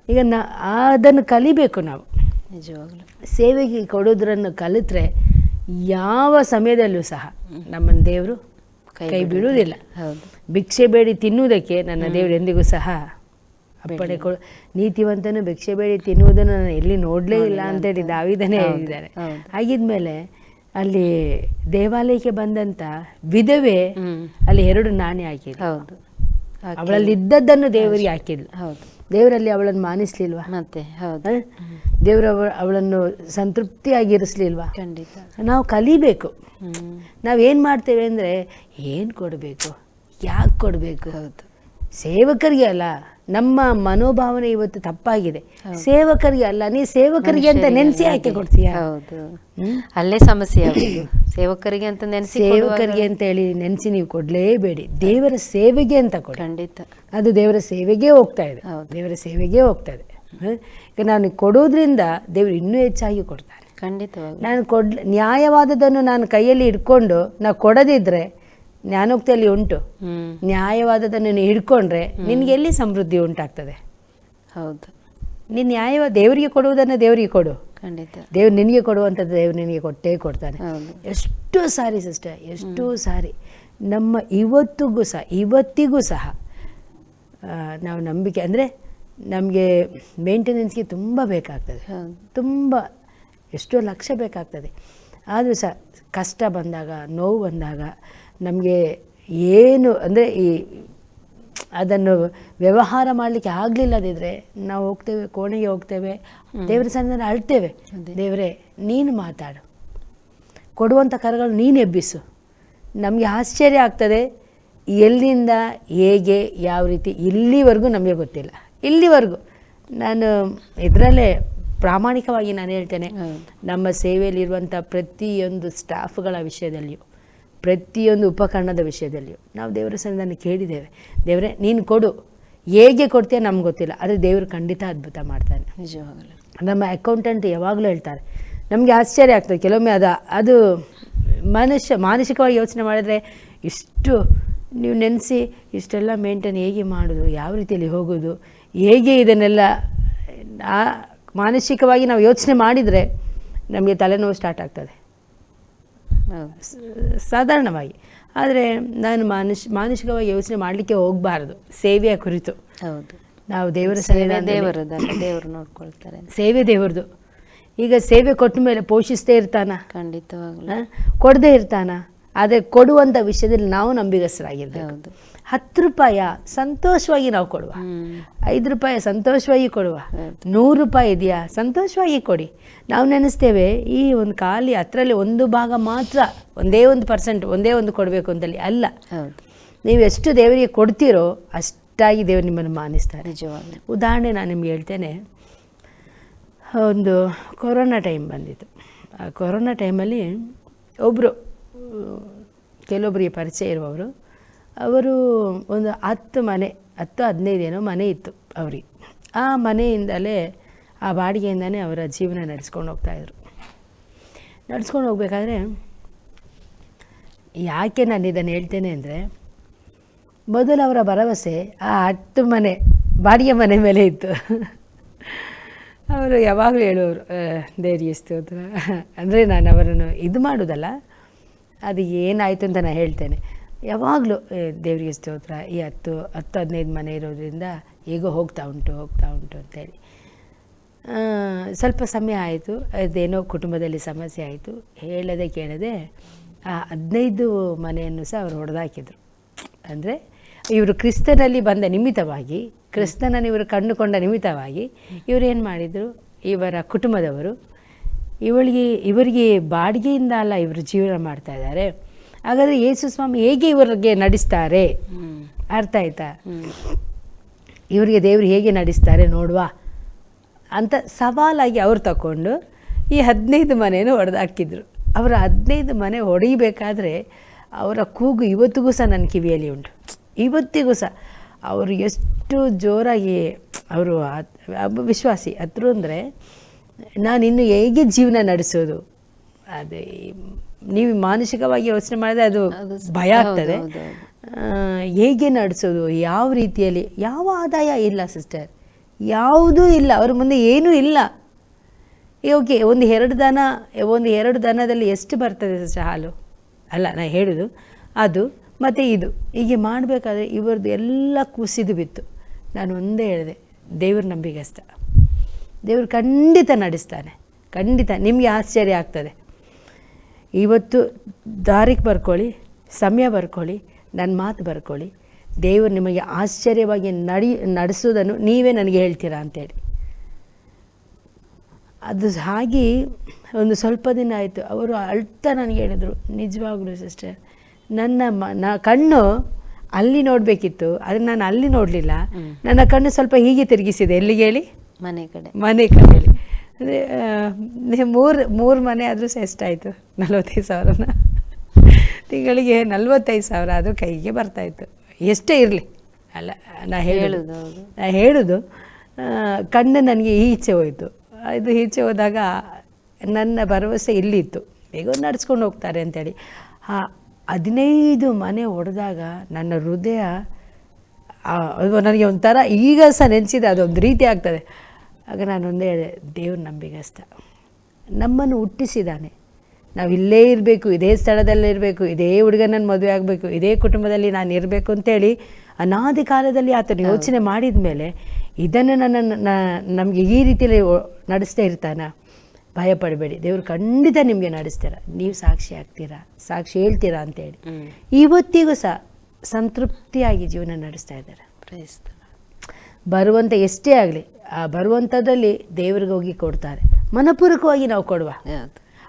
Speaker 1: ಈಗ ನಾ ಅದನ್ನು ಕಲಿಬೇಕು ನಾವು.
Speaker 2: ನಿಜವಾಗ್ಲೂ.
Speaker 1: ಸೇವೆಗೆ ಕೊಡೋದ್ರನ್ನು ಕಲಿತ್ರೆ ಯಾವ ಸಮಯದಲ್ಲೂ ಸಹ ನಮ್ಮನ್ನು ದೇವರು ಕೈ ಬಿಡುವುದಿಲ್ಲ. ಭಿಕ್ಷೆ ಬೇಡಿ ತಿನ್ನುವುದಕ್ಕೆ ನನ್ನ ದೇವರು ಎಂದಿಗೂ ಸಹ ಅಪ್ಪಣೆ ಕೊಡು. ನೀತಿವಂತನು ಭಿಕ್ಷೆ ಬೇಡಿ ತಿನ್ನುವುದನ್ನು ನಾನು ಎಲ್ಲಿ ನೋಡಲೇ ಇಲ್ಲ ಅಂತೇಳಿ ದಾವಿದನೇ ಹೇಳಿದ್ದಾರೆ.
Speaker 2: ಆಗಿದ್ಮೇಲೆ
Speaker 1: ಹಾಗಿದ್ಮೇಲೆ ಅಲ್ಲಿ ದೇವಾಲಯಕ್ಕೆ ಬಂದಂತ ವಿಧವೆ ಅಲ್ಲಿ ಎರಡು ನಾಣ್ಯ ಹಾಕಿದ್ಲು
Speaker 2: ಹೌದು.
Speaker 1: ಅವಳಲ್ಲಿ ಇದ್ದದ್ದನ್ನು ದೇವರಿಗೆ ಹಾಕಿದ್ಲು
Speaker 2: ಹೌದು.
Speaker 1: ದೇವರಲ್ಲಿ ಅವಳನ್ನು ಮಾನಿಸ್ಲಿಲ್ವಾ?
Speaker 2: ಮತ್ತೆ ಹೌದು?
Speaker 1: ದೇವರು ಅವ ಅವಳನ್ನು ಸಂತೃಪ್ತಿಯಾಗಿರಿಸ್ಲಿಲ್ವಾ?
Speaker 2: ಖಂಡಿತ.
Speaker 1: ನಾವು ಕಲಿಬೇಕು. ನಾವೇನು ಮಾಡ್ತೇವೆ ಅಂದರೆ ಏನು ಕೊಡಬೇಕು? ಯಾಕೆ ಕೊಡಬೇಕು?
Speaker 2: ಹೌದು.
Speaker 1: ಸೇವಕರಿಗೆ ಅಲ್ಲ ನಮ್ಮ ಮನೋಭಾವನೆ ಇವತ್ತು ತಪ್ಪಾಗಿದೆ. ಸೇವಕರಿಗೆ ಅಲ್ಲ ನೀ ಸೇವಕರಿಗೆ ಅಂತ ನೆನೆಸಿ ಯಾಕೆ ಕೊಡ್ತೀಯ?
Speaker 2: ಹೌದು. ಅಲ್ಲೇ ಸಮಸ್ಯೆ ಆಗುದು. ಸೇವಕರಿಗೆ ಅಂತ ನೆನೆಸಿ
Speaker 1: ಸೇವಕರಿಗೆ ಅಂತ ಹೇಳಿ ನೆನೆಸಿ ನೀವು ಕೊಡಲೇಬೇಡಿ. ದೇವರ ಸೇವೆಗೆ ಅಂತ ಕೊಡಿ.
Speaker 2: ಖಂಡಿತ.
Speaker 1: ಅದು ದೇವರ ಸೇವೆಗೆ ಹೋಗ್ತಾ ಇದೆ. ದೇವರ ಸೇವೆಗೆ ಹೋಗ್ತಾ ಇದೆ. ನಾನು ಕೊಡೋದ್ರಿಂದ ದೇವರು ಇನ್ನೂ ಹೆಚ್ಚಾಗಿ ಕೊಡ್ತಾನೆ.
Speaker 2: ಖಂಡಿತವಾಗಿ
Speaker 1: ನಾನು ಕೊಡ್ ನ್ಯಾಯವಾದದನ್ನು ನಾನು ಕೈಯಲ್ಲಿ ಇಟ್ಕೊಂಡು ನಾವು ಕೊಡದಿದ್ರೆ ಜ್ಞಾನೋಕ್ತಿಯಲ್ಲಿ ಉಂಟು. ನ್ಯಾಯವಾದದನ್ನು ನೀನು ಹಿಡ್ಕೊಂಡ್ರೆ ನಿನಗೆ ಎಲ್ಲಿ ಸಮೃದ್ಧಿ ಉಂಟಾಗ್ತದೆ?
Speaker 2: ಹೌದು.
Speaker 1: ನೀನು ನ್ಯಾಯವಾದ ದೇವರಿಗೆ ಕೊಡುವುದನ್ನು ದೇವರಿಗೆ ಕೊಡು.
Speaker 2: ಖಂಡಿತ.
Speaker 1: ದೇವ್ರು ನಿನಗೆ ಕೊಡುವಂಥದ್ದು ದೇವ್ರು ನಿನಗೆ ಕೊಟ್ಟೇ ಕೊಡ್ತಾನೆ. ಎಷ್ಟು ಸಾರಿ ಸಿಸ್ಟರ್ ಎಷ್ಟು ಸಾರಿ. ನಮ್ಮ ಇವತ್ತಿಗೂ ಸಹ ಇವತ್ತಿಗೂ ಸಹ ನಾವು ನಂಬಿಕೆ ಅಂದರೆ ನಮಗೆ ಮೇಂಟೆನೆನ್ಸ್ಗೆ ತುಂಬ ಬೇಕಾಗ್ತದೆ. ತುಂಬ ಎಷ್ಟೋ ಲಕ್ಷ ಬೇಕಾಗ್ತದೆ. ಆದರೂ ಸಹ ಕಷ್ಟ ಬಂದಾಗ ನೋವು ಬಂದಾಗ ನಮಗೆ ಏನು ಅಂದರೆ ಈ ಅದನ್ನು ವ್ಯವಹಾರ ಮಾಡಲಿಕ್ಕೆ ಆಗಲಿಲ್ಲದಿದ್ದರೆ ನಾವು ಹೋಗ್ತೇವೆ ಕೋಣೆಗೆ ಹೋಗ್ತೇವೆ ದೇವರ ಸನ್ನಿಧಾನ ಅಳ್ತೇವೆ. ದೇವರೇ ನೀನು ಮಾತಾಡು. ಕೊಡುವಂಥ ಕರಗಳು ನೀನು ಎಬ್ಬಿಸು. ನಮಗೆ ಆಶ್ಚರ್ಯ ಆಗ್ತದೆ ಎಲ್ಲಿಂದ ಹೇಗೆ ಯಾವ ರೀತಿ ಇಲ್ಲಿವರೆಗೂ ನಮಗೆ ಗೊತ್ತಿಲ್ಲ. ಇಲ್ಲಿವರೆಗೂ. ನಾನು ಇದರಲ್ಲೇ ಪ್ರಾಮಾಣಿಕವಾಗಿ ನಾನು ಹೇಳ್ತೇನೆ. ನಮ್ಮ ಸೇವೆಯಲ್ಲಿರುವಂಥ ಪ್ರತಿಯೊಂದು ಸ್ಟಾಫ್ಗಳ ವಿಷಯದಲ್ಲಿಯೂ ಪ್ರತಿಯೊಂದು ಉಪಕರಣದ ವಿಷಯದಲ್ಲಿಯೂ ನಾವು ದೇವರ ಸನ್ನಿಧಾನ ಕೇಳಿದ್ದೇವೆ. ದೇವರೇ ನೀನು ಕೊಡು. ಹೇಗೆ ಕೊಡ್ತೀಯ ನಮ್ಗೆ ಗೊತ್ತಿಲ್ಲ ಆದರೆ ದೇವರು ಖಂಡಿತ ಅದ್ಭುತ ಮಾಡ್ತಾನೆ.
Speaker 2: ನಿಜವಾಗಲೂ.
Speaker 1: ನಮ್ಮ ಅಕೌಂಟೆಂಟ್ ಯಾವಾಗಲೂ ಹೇಳ್ತಾರೆ ನಮಗೆ ಆಶ್ಚರ್ಯ ಆಗ್ತದೆ. ಕೆಲವೊಮ್ಮೆ ಅದು ಅದು ಮನುಷ್ಯ ಮಾನಸಿಕವಾಗಿ ಯೋಚನೆ ಮಾಡಿದರೆ ಇಷ್ಟು ನೀವು ನೆನೆಸಿ ಇಷ್ಟೆಲ್ಲ ಮೇಂಟೈನ್ ಹೇಗೆ ಮಾಡೋದು ಯಾವ ರೀತಿಯಲ್ಲಿ ಹೋಗೋದು ಹೇಗೆ ಇದನ್ನೆಲ್ಲ ಆ ಮಾನಸಿಕವಾಗಿ ನಾವು ಯೋಚನೆ ಮಾಡಿದರೆ ನಮಗೆ ತಲೆನೋವು ಸ್ಟಾರ್ಟ್ ಆಗ್ತದೆ. ಸಾಧಾರಣವಾಗಿ. ಆದರೆ ನಾನು ಮಾನಸ್ ಮಾನಸಿಕವಾಗಿ ಯೋಚನೆ ಮಾಡಲಿಕ್ಕೆ ಹೋಗಬಾರದು ಸೇವೆಯ ಕುರಿತು.
Speaker 2: ಹೌದು.
Speaker 1: ನಾವು ದೇವರ
Speaker 2: ಸೇವೆ ದೇವರು ನೋಡ್ಕೊಳ್ತಾರೆ.
Speaker 1: ಸೇವೆ ದೇವರದು. ಈಗ ಸೇವೆ ಕೊಟ್ಟ ಮೇಲೆ ಪೋಷಿಸ್ತೇ ಇರ್ತಾನ?
Speaker 2: ಖಂಡಿತವಾಗ್ಲೂ.
Speaker 1: ಕೊಡದೇ ಇರ್ತಾನ? ಆದರೆ ಕೊಡುವಂಥ ವಿಷಯದಲ್ಲಿ ನಾವು ನಂಬಿಗಸ್ತರಾಗಿರ್ತೇವೆ
Speaker 2: ಹೌದು.
Speaker 1: ಹತ್ತು ರೂಪಾಯ ಸಂತೋಷವಾಗಿ ನಾವು ಕೊಡುವ. ಐದು ರೂಪಾಯಿ ಸಂತೋಷವಾಗಿ ಕೊಡುವ. ನೂರು ರೂಪಾಯಿ ಇದೆಯಾ? ಸಂತೋಷವಾಗಿ ಕೊಡಿ. ನಾವು ನೆನೆಸ್ತೇವೆ ಈ ಒಂದು ಖಾಲಿ ಅದರಲ್ಲಿ ಒಂದು ಭಾಗ ಮಾತ್ರ ಒಂದೇ ಒಂದು ಪರ್ಸೆಂಟ್ ಒಂದೇ ಒಂದು ಕೊಡಬೇಕು ಅಂತಲ್ಲಿ ಅಲ್ಲ. ನೀವು ಎಷ್ಟು ದೇವರಿಗೆ ಕೊಡ್ತೀರೋ ಅಷ್ಟಾಗಿ ದೇವರು ನಿಮ್ಮನ್ನು ಮಾನಿಸ್ತಾರೆ.
Speaker 2: ನಿಜವಾಗ್ಲು.
Speaker 1: ಉದಾಹರಣೆ ನಾನು ನಿಮ್ಗೆ ಹೇಳ್ತೇನೆ. ಒಂದು ಕೊರೋನಾ ಟೈಮ್ ಬಂದಿತ್ತು. ಆ ಕೊರೋನಾ ಟೈಮಲ್ಲಿ ಒಬ್ಬರು ಕೆಲವೊಬ್ಬರಿಗೆ ಪರಿಚಯ ಇರುವವರು ಅವರು ಒಂದು ಹತ್ತು ಮನೆ, ಹತ್ತು ಹದಿನೈದು ಏನೋ ಮನೆ ಇತ್ತು ಅವರಿಗೆ. ಆ ಮನೆಯಿಂದಲೇ, ಆ ಬಾಡಿಗೆಯಿಂದನೇ ಅವರ ಜೀವನ ನಡೆಸ್ಕೊಂಡು ಹೋಗ್ತಾಯಿದ್ರು ನಡ್ಸ್ಕೊಂಡು ಹೋಗ್ಬೇಕಾದ್ರೆ, ಯಾಕೆ ನಾನು ಇದನ್ನು ಹೇಳ್ತೇನೆ ಅಂದರೆ, ಮೊದಲು ಅವರ ಭರವಸೆ, ಆ ಹತ್ತು ಮನೆ, ಬಾಡಿಗೆ ಮನೆ ಮೇಲೆ ಇತ್ತು. ಅವರು ಯಾವಾಗಲೂ ಹೇಳೋರು ಧೈರ್ಯ ಸ್ತೋತ್ರ ಅಂದರೆ ನಾನು ಅವರನ್ನು ಇದು ಮಾಡೋದಲ್ಲ, ಅದು ಏನಾಯಿತು ಅಂತ ನಾನು ಹೇಳ್ತೇನೆ. ಯಾವಾಗಲೂ ದೇವರಿಗೆ ಸ್ತೋತ್ರ ಈ ಹತ್ತು ಹತ್ತು ಹದಿನೈದು ಮನೆ ಇರೋದ್ರಿಂದ ಹೇಗೋ ಹೋಗ್ತಾ ಉಂಟು ಹೋಗ್ತಾ ಉಂಟು ಅಂತೇಳಿ. ಸ್ವಲ್ಪ ಸಮಯ ಆಯಿತು, ಅದೇನೋ ಕುಟುಂಬದಲ್ಲಿ ಸಮಸ್ಯೆ ಆಯಿತು, ಹೇಳದೆ ಕೇಳದೆ ಆ ಹದಿನೈದು ಮನೆಯನ್ನು ಸಹ ಅವರು ಹೊಡೆದಾಕಿದ್ರು. ಅಂದರೆ ಇವರು ಕ್ರಿಸ್ತನಲ್ಲಿ ಬಂದ ನಿಮಿತ್ತವಾಗಿ, ಕ್ರಿಸ್ತನನ್ನು ಇವರು ಕಂಡುಕೊಂಡ ನಿಮಿತ್ತವಾಗಿ ಏನು ಮಾಡಿದರು, ಇವರ ಕುಟುಂಬದವರು, ಇವಳಿಗೆ, ಇವರಿಗೆ ಬಾಡಿಗೆಯಿಂದ ಅಲ್ಲ ಇವರು ಜೀವನ ಮಾಡ್ತಾ ಇದ್ದಾರೆ. ಹಾಗಾದರೆ ಯೇಸು ಸ್ವಾಮಿ ಹೇಗೆ ಇವರಿಗೆ ನಡೆಸ್ತಾರೆ? ಅರ್ಥ ಆಯ್ತಾ? ಇವರಿಗೆ ದೇವರು ಹೇಗೆ ನಡೆಸ್ತಾರೆ ನೋಡುವ? ಅಂತ ಸವಾಲಾಗಿ ಅವ್ರು ತಗೊಂಡು ಈ ಹದಿನೈದು ಮನೆಯನ್ನು ಹೊಡೆದಾಕಿದ್ರು ಅವರ ಹದಿನೈದು ಮನೆ ಹೊಡೆಯಬೇಕಾದ್ರೆ ಅವರ ಕೂಗು ಇವತ್ತಿಗೂ ಸಹ ನನ್ನ ಕಿವಿಯಲ್ಲಿ ಉಂಟು. ಇವತ್ತಿಗೂ ಸಹ. ಅವರು ಎಷ್ಟು ಜೋರಾಗಿ ಅವರು ವಿಶ್ವಾಸಿ. ಹತ್ರ ಅಂದರೆ ನಾನು ಇನ್ನು ಹೇಗೆ ಜೀವನ ನಡೆಸೋದು? ಅದೇ ನೀವು ಮಾನಸಿಕವಾಗಿ ಯೋಚನೆ ಮಾಡಿದ್ರೆ ಅದು ಭಯ ಆಗ್ತದೆ. ಹೇಗೆ ನಡೆಸೋದು? ಯಾವ ರೀತಿಯಲ್ಲಿ? ಯಾವ ಆದಾಯ ಇಲ್ಲ ಸಿಸ್ಟರ್ ಯಾವುದೂ ಇಲ್ಲ. ಅವ್ರ ಮುಂದೆ ಏನೂ ಇಲ್ಲ. ಓಕೆ ಒಂದು ಎರಡು ದನ ಒಂದು ಎರಡು ದನದಲ್ಲಿ ಎಷ್ಟು ಬರ್ತದೆ ಸಿಸ್ಟರ್ ಹಾಲು? ಅಲ್ಲ ನಾನು ಹೇಳೋದು ಅದು ಮತ್ತು ಇದು. ಹೀಗೆ ಮಾಡಬೇಕಾದ್ರೆ ಇವರದ್ದು ಎಲ್ಲ ಕುಸಿದು ಬಿತ್ತು. ನಾನು ಒಂದೇ ಹೇಳಿದೆ ದೇವ್ರ ನಂಬಿಕೆ ಅಷ್ಟ ದೇವರು ಖಂಡಿತ ನಡೆಸ್ತಾನೆ. ಖಂಡಿತ. ನಿಮಗೆ ಆಶ್ಚರ್ಯ ಆಗ್ತದೆ. ಇವತ್ತು ದಾರಿಗೆ ಬರ್ಕೊಳ್ಳಿ ಸಮಯ ಬರ್ಕೊಳ್ಳಿ ನನ್ನ ಮಾತು ಬರ್ಕೊಳ್ಳಿ. ದೇವರು ನಿಮಗೆ ಆಶ್ಚರ್ಯವಾಗಿ ನಡಿ ನಡೆಸೋದನ್ನು ನೀವೇ ನನಗೆ ಹೇಳ್ತೀರಾ ಅಂತೇಳಿ. ಅದು ಹಾಗೆ ಒಂದು ಸ್ವಲ್ಪ ದಿನ ಆಯಿತು. ಅವರು ಅಳ್ತಾ ನನಗೆ ಹೇಳಿದರು ನಿಜವಾಗ್ಲೂ ಸಿಸ್ಟರ್ ನನ್ನ ಮ ನಾ ಕಣ್ಣು ಅಲ್ಲಿ ನೋಡಬೇಕಿತ್ತು ಆದರೆ ನಾನು ಅಲ್ಲಿ ನೋಡಲಿಲ್ಲ. ನನ್ನ ಕಣ್ಣು ಸ್ವಲ್ಪ ಹೀಗೆ ತಿರುಗಿಸಿದೆ. ಎಲ್ಲಿಗೆ ಹೇಳಿ?
Speaker 2: ಮನೆ ಕಡೆ.
Speaker 1: ಮನೆ ಕಡೆಯಲ್ಲಿ. ಅಂದರೆ ಮೂರು ಮೂರು ಮನೆ ಆದರೂ ಸಹ ಎಷ್ಟಾಯಿತು? ನಲ್ವತ್ತೈದು ಸಾವಿರನ? ತಿಂಗಳಿಗೆ ನಲ್ವತ್ತೈದು ಸಾವಿರ ಆದರೂ ಕೈಗೆ ಬರ್ತಾಯಿತ್ತು ಎಷ್ಟೇ ಇರಲಿ. ಅಲ್ಲ ನಾ ಹೇಳೋದು. ನಾ ಹೇಳೋದು ಕಣ್ಣು ನನಗೆ ಈಚೆ ಹೋಯಿತು. ಇದು ಈಚೆ ಹೋದಾಗ ನನ್ನ ಭರವಸೆ ಇಲ್ಲಿತ್ತು. ಹೇಗೋ ನಡ್ಸ್ಕೊಂಡು ಹೋಗ್ತಾರೆ ಅಂತೇಳಿ. ಆ ಹದಿನೈದು ಮನೆ ಹೊಡೆದಾಗ ನನ್ನ ಹೃದಯ ಅದು ನನಗೆ ಒಂಥರ ಈಗ ಸಹ ನೆನೆಸಿದೆ ಅದೊಂದು ರೀತಿ ಆಗ್ತದೆ. ಆಗ ನಾನು ಒಂದೇ ಹೇಳಿದೆ ದೇವ್ರ ನಂಬಿಗಸ್ತ ನಮ್ಮನ್ನು ಹುಟ್ಟಿಸಿದ್ದಾನೆ. ನಾವು ಇಲ್ಲೇ ಇರಬೇಕು ಇದೇ ಸ್ಥಳದಲ್ಲೇ ಇರಬೇಕು ಇದೇ ಹುಡುಗನನ್ನು ಮದುವೆ ಆಗಬೇಕು ಇದೇ ಕುಟುಂಬದಲ್ಲಿ ನಾನು ಇರಬೇಕು ಅಂತೇಳಿ ಅನಾದಿ ಕಾಲದಲ್ಲಿ ಆತನ ಯೋಚನೆ ಮಾಡಿದ ಮೇಲೆ ಇದನ್ನು ನನ್ನನ್ನು ನಮಗೆ ಈ ರೀತಿಯಲ್ಲಿ ನಡೆಸ್ತಾ ಇರ್ತಾನ ಭಯ ಪಡಬೇಡಿ ದೇವರು ಖಂಡಿತ ನಿಮಗೆ ನಡೆಸ್ತೀರ. ನೀವು ಸಾಕ್ಷಿ ಆಗ್ತೀರಾ ಸಾಕ್ಷಿ ಹೇಳ್ತೀರಾ ಅಂತೇಳಿ. ಇವತ್ತಿಗೂ ಸಹ ಸಂತೃಪ್ತಿಯಾಗಿ ಜೀವನ ನಡೆಸ್ತಾ ಇದ್ದಾರೆ. ಬರುವಂಥ ಎಷ್ಟೇ ಆಗಲಿ ಬರುವಂಥದ್ದಲ್ಲಿ ದೇವ್ರಿಗೆ ಹೋಗಿ ಕೊಡ್ತಾರೆ. ಮನಪೂರ್ವಕವಾಗಿ ನಾವು ಕೊಡುವ.